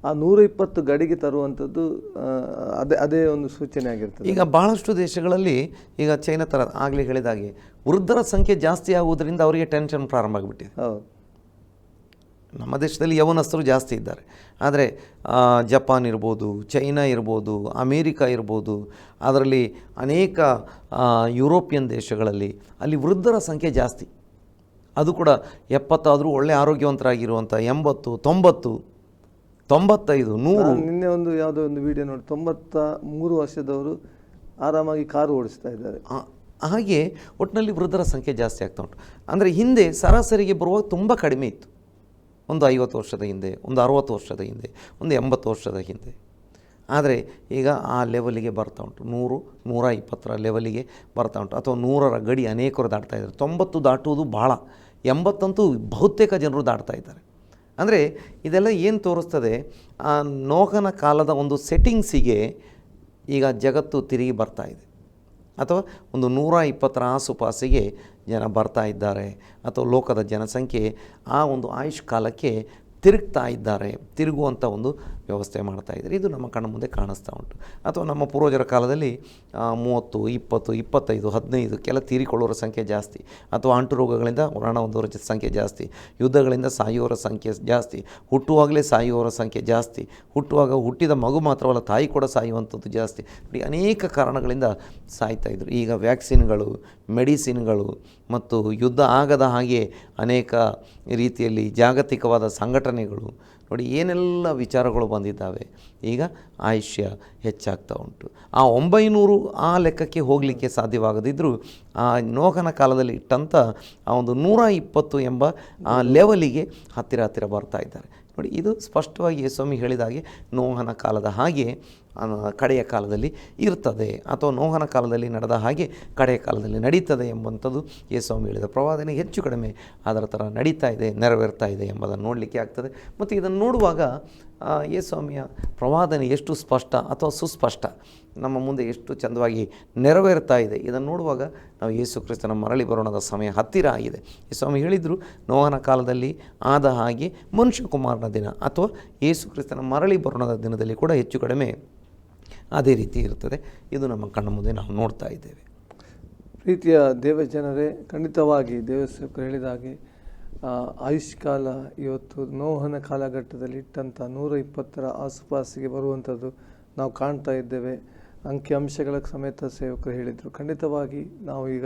ಆ ನೂರ ಇಪ್ಪತ್ತು ಗಡಿಗೆ ತರುವಂಥದ್ದು ಅದೇ ಅದೇ ಒಂದು ಸೂಚನೆ ಆಗಿರ್ತದೆ. ಈಗ ಭಾಳಷ್ಟು ದೇಶಗಳಲ್ಲಿ ಈಗ ಚೈನಾ ಥರ ಆಗಲಿ ಹೇಳಿದಾಗೆ ವೃದ್ಧರ ಸಂಖ್ಯೆ ಜಾಸ್ತಿ ಆಗುವುದರಿಂದ ಅವರಿಗೆ ಟೆನ್ಷನ್ ಪ್ರಾರಂಭ ಆಗಿಬಿಟ್ಟಿದೆ. ಹೌದು. ನಮ್ಮ ದೇಶದಲ್ಲಿ ಯವನಸ್ಥರು ಜಾಸ್ತಿ ಇದ್ದಾರೆ. ಆದರೆ ಜಪಾನ್ ಇರ್ಬೋದು ಚೈನಾ ಇರ್ಬೋದು ಅಮೇರಿಕಾ ಇರ್ಬೋದು ಅದರಲ್ಲಿ ಅನೇಕ ಯುರೋಪಿಯನ್ ದೇಶಗಳಲ್ಲಿ ಅಲ್ಲಿ ವೃದ್ಧರ ಸಂಖ್ಯೆ ಜಾಸ್ತಿ. ಅದು ಕೂಡ ಎಪ್ಪತ್ತಾದರೂ ಒಳ್ಳೆ ಆರೋಗ್ಯವಂತರಾಗಿರುವಂಥ ಎಂಬತ್ತು ತೊಂಬತ್ತು ತೊಂಬತ್ತೈದು ನೂರು. ನಾನು ನಿನ್ನೆ ಒಂದು ಯಾವುದೋ ಒಂದು ವಿಡಿಯೋ ನೋಡಿ ತೊಂಬತ್ತ ಮೂರು ವರ್ಷದವರು ಆರಾಮಾಗಿ ಕಾರು ಓಡಿಸ್ತಾ ಇದ್ದಾರೆ. ಹಾಗೆ ಒಟ್ಟಿನಲ್ಲಿ ವೃದ್ಧರ ಸಂಖ್ಯೆ ಜಾಸ್ತಿ ಆಗ್ತಾ ಉಂಟು. ಅಂದರೆ ಹಿಂದೆ ಸರಾಸರಿಗೆ ಬರುವಾಗ ತುಂಬ ಕಡಿಮೆ ಇತ್ತು. ಒಂದು ಐವತ್ತು ವರ್ಷದ ಹಿಂದೆ, ಒಂದು ಅರುವತ್ತು ವರ್ಷದ ಹಿಂದೆ, ಒಂದು ಎಂಬತ್ತು ವರ್ಷದ ಹಿಂದೆ. ಆದರೆ ಈಗ ಆ ಲೆವೆಲಿಗೆ ಬರ್ತಾ ಉಂಟು. ನೂರು, ನೂರ ಇಪ್ಪತ್ತರ ಲೆವೆಲಿಗೆ ಬರ್ತಾ ಉಂಟು. ಅಥವಾ ನೂರರ ಗಡಿ ಅನೇಕರು ದಾಟ್ತಾ ಇದ್ದಾರೆ. ತೊಂಬತ್ತು ದಾಟುವುದು ಭಾಳ ಎಂಬತ್ತಂತೂ ಬಹುತೇಕ ಜನರು ದಾಟ್ತಾ ಇದ್ದಾರೆ. ಅಂದರೆ ಇದೆಲ್ಲ ಏನು ತೋರಿಸ್ತದೆ? ಆ ನೋಹನ ಕಾಲದ ಒಂದು ಸೆಟ್ಟಿಂಗ್ಸಿಗೆ ಈಗ ಜಗತ್ತು ತಿರುಗಿ ಬರ್ತಾ ಇದೆ. ಅಥವಾ ಒಂದು ನೂರ ಇಪ್ಪತ್ತರ ಆಸುಪಾಸಿಗೆ ಜನ ಬರ್ತಾ ಇದ್ದಾರೆ ಅಥವಾ ಲೋಕದ ಜನಸಂಖ್ಯೆ ಆ ಒಂದು ಆಯುಷ್ ಕಾಲಕ್ಕೆ ತಿರುಗ್ತಾ ಇದ್ದಾರೆ ತಿರುಗುವಂಥ ಒಂದು ವ್ಯವಸ್ಥೆ ಮಾಡ್ತಾ ಇದ್ದಾರೆ. ಇದು ನಮ್ಮ ಕಣ್ಣ ಮುಂದೆ ಕಾಣಿಸ್ತಾ ಉಂಟು. ಅಥವಾ ನಮ್ಮ ಪೂರ್ವಜರ ಕಾಲದಲ್ಲಿ ಮೂವತ್ತು, ಇಪ್ಪತ್ತು, ಇಪ್ಪತ್ತೈದು, ಹದಿನೈದು ಕೆಲ ತೀರಿಕೊಳ್ಳೋರ ಸಂಖ್ಯೆ ಜಾಸ್ತಿ, ಅಥವಾ ಅಂಟು ರೋಗಗಳಿಂದ ಮರಣ ಹೊಂದೋರ ಸಂಖ್ಯೆ ಜಾಸ್ತಿ, ಯುದ್ಧಗಳಿಂದ ಸಾಯುವವರ ಸಂಖ್ಯೆ ಜಾಸ್ತಿ, ಹುಟ್ಟುವಾಗಲೇ ಸಾಯುವವರ ಸಂಖ್ಯೆ ಜಾಸ್ತಿ, ಹುಟ್ಟುವಾಗ ಹುಟ್ಟಿದ ಮಗು ಮಾತ್ರವಲ್ಲ, ತಾಯಿ ಕೂಡ ಸಾಯುವಂಥದ್ದು ಜಾಸ್ತಿ ಅನೇಕ ಕಾರಣಗಳಿಂದ ಸಾಯ್ತಾ ಇದ್ದರು ಈಗ ವ್ಯಾಕ್ಸಿನ್ಗಳು, ಮೆಡಿಸಿನ್ಗಳು ಮತ್ತು ಯುದ್ಧ ಆಗದ ಹಾಗೆ ಅನೇಕ ರೀತಿಯಲ್ಲಿ ಜಾಗತಿಕವಾದ ಸಂಘಟನೆಗಳು ನೋಡಿ ಏನೆಲ್ಲ ವಿಚಾರಗಳು ಬಂದಿದ್ದಾವೆ. ಈಗ ಆಯುಷ್ಯ ಹೆಚ್ಚಾಗ್ತಾ ಉಂಟು. ಆ ಒಂಬೈನೂರು ಆ ಲೆಕ್ಕಕ್ಕೆ ಹೋಗಲಿಕ್ಕೆ ಸಾಧ್ಯವಾಗದಿದ್ದರೂ ಆ ನೋಹನ ಕಾಲದಲ್ಲಿ ಇಟ್ಟಂಥ ಆ ಒಂದು ನೂರ ಇಪ್ಪತ್ತು ಎಂಬ ಆ ಲೆವೆಲಿಗೆ ಹತ್ತಿರ ಹತ್ತಿರ ಬರ್ತಾ ಇದ್ದಾರೆ. ನೋಡಿ ಇದು ಸ್ಪಷ್ಟವಾಗಿ ಸ್ವಾಮಿ ಹೇಳಿದ ಹಾಗೆ ನೋಹನ ಕಾಲದ ಹಾಗೆ ಕಡೆಯ ಕಾಲದಲ್ಲಿ ಇರ್ತದೆ ಅಥವಾ ನೋಹನ ಕಾಲದಲ್ಲಿ ನಡೆದ ಹಾಗೆ ಕಡೆಯ ಕಾಲದಲ್ಲಿ ನಡೀತದೆ ಎಂಬಂಥದ್ದು ಯೇಸ್ವಾಮಿ ಹೇಳಿದ ಪ್ರವಾದನೆ ಹೆಚ್ಚು ಕಡಿಮೆ ಅದರ ಥರ ನಡೀತಾ ಇದೆ, ನೆರವೇರ್ತಾ ಇದೆ ಎಂಬುದನ್ನು ನೋಡಲಿಕ್ಕೆ ಆಗ್ತದೆ. ಮತ್ತು ಇದನ್ನು ನೋಡುವಾಗ ಯೇಸ್ವಾಮಿಯ ಪ್ರವಾದನೆ ಎಷ್ಟು ಸ್ಪಷ್ಟ ಅಥವಾ ಸುಸ್ಪಷ್ಟ? ನಮ್ಮ ಮುಂದೆ ಎಷ್ಟು ಚಂದವಾಗಿ ನೆರವೇರ್ತಾ ಇದೆ? ಇದನ್ನು ನೋಡುವಾಗ ನಾವು ಯೇಸು ಕ್ರಿಸ್ತನ ಮರಳಿ ಬರೋಣದ ಸಮಯ ಹತ್ತಿರ ಆಗಿದೆ. ಈ ಸ್ವಾಮಿ ಹೇಳಿದರು, ನೋಹನ ಕಾಲದಲ್ಲಿ ಆದ ಹಾಗೆ ಮನುಷ್ಯಕುಮಾರನ ದಿನ ಅಥವಾ ಯೇಸು ಕ್ರಿಸ್ತನ ಮರಳಿ ಬರೋಣದ ದಿನದಲ್ಲಿ ಕೂಡ ಹೆಚ್ಚು ಕಡಿಮೆ. ಅದೇ ರೀತಿ ಇರ್ತದೆ ಇದು ನಮ್ಮ ಕಣ್ಣ ಮುಂದೆ ನಾವು ನೋಡ್ತಾ ಇದ್ದೇವೆ. ಪ್ರೀತಿಯ ದೇವಜನರೇ, ಖಂಡಿತವಾಗಿ ದೇವಸ್ಥಾನಕ್ಕೆ ಹೇಳಿದ ಹಾಗೆ ಆಯುಷ್ ಆಯುಷ್ಕಾಲ ಇವತ್ತು ನೋಹನ ಕಾಲಘಟ್ಟದಲ್ಲಿ ಇಟ್ಟಂಥ ನೂರ ಇಪ್ಪತ್ತರ ಆಸುಪಾಸಿಗೆ ಬರುವಂಥದ್ದು ನಾವು ಕಾಣ್ತಾ ಇದ್ದೇವೆ. ಅಂಕಿಅಂಶಗಳ ಸಮೇತ ಸೇವಕರು ಹೇಳಿದರು. ಖಂಡಿತವಾಗಿ ನಾವು ಈಗ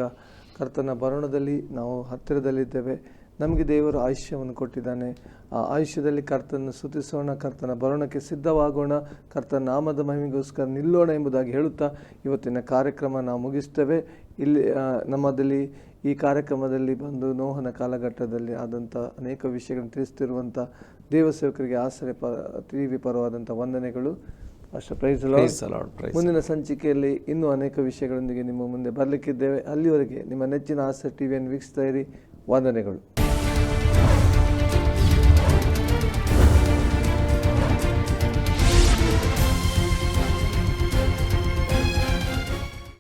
ಕರ್ತನ ಬರಣದಲ್ಲಿ ನಾವು ಹತ್ತಿರದಲ್ಲಿದ್ದೇವೆ. ನಮಗೆ ದೇವರು ಆಯುಷ್ಯವನ್ನು ಕೊಟ್ಟಿದ್ದಾನೆ. ಆ ಆಯುಷ್ಯದಲ್ಲಿ ಕರ್ತನ ಸ್ತುತಿಸೋಣ ಕರ್ತನ ಬರೋಣಕ್ಕೆ ಸಿದ್ಧವಾಗೋಣ ಕರ್ತನ ನಾಮದ ಮಹಿಮೆಗೋಸ್ಕರ ನಿಲ್ಲೋಣ ಎಂಬುದಾಗಿ ಹೇಳುತ್ತಾ ಇವತ್ತಿನ ಕಾರ್ಯಕ್ರಮ ನಾವು ಮುಗಿಸ್ತೇವೆ. ಇಲ್ಲಿ ನಮ್ಮದಲ್ಲಿ ಈ ಕಾರ್ಯಕ್ರಮದಲ್ಲಿ ಬಂದು ನೋಹನ ಕಾಲಘಟ್ಟದಲ್ಲಿ ಆದಂಥ ಅನೇಕ ವಿಷಯಗಳನ್ನು ತಿಳಿಸ್ತಿರುವಂಥ ದೇವಸೇವಕರಿಗೆ ಆಸರೆ ಪ ಟಿ ವಿ ಪರವಾದಂಥ ವಂದನೆಗಳು. ಅಷ್ಟು ಪ್ರೈಸ್ ಮುಂದಿನ ಸಂಚಿಕೆಯಲ್ಲಿ ಇನ್ನೂ ಅನೇಕ ವಿಷಯಗಳೊಂದಿಗೆ ನಿಮ್ಮ ಮುಂದೆ ಬರಲಿಕ್ಕಿದ್ದೇವೆ. ಅಲ್ಲಿವರೆಗೆ ನಿಮ್ಮ ನೆಚ್ಚಿನ ಆಸರೆ ಟಿವಿಯನ್ನು ವೀಕ್ಷಿಸ್ತಾ ಇರಿ. ವಂದನೆಗಳು.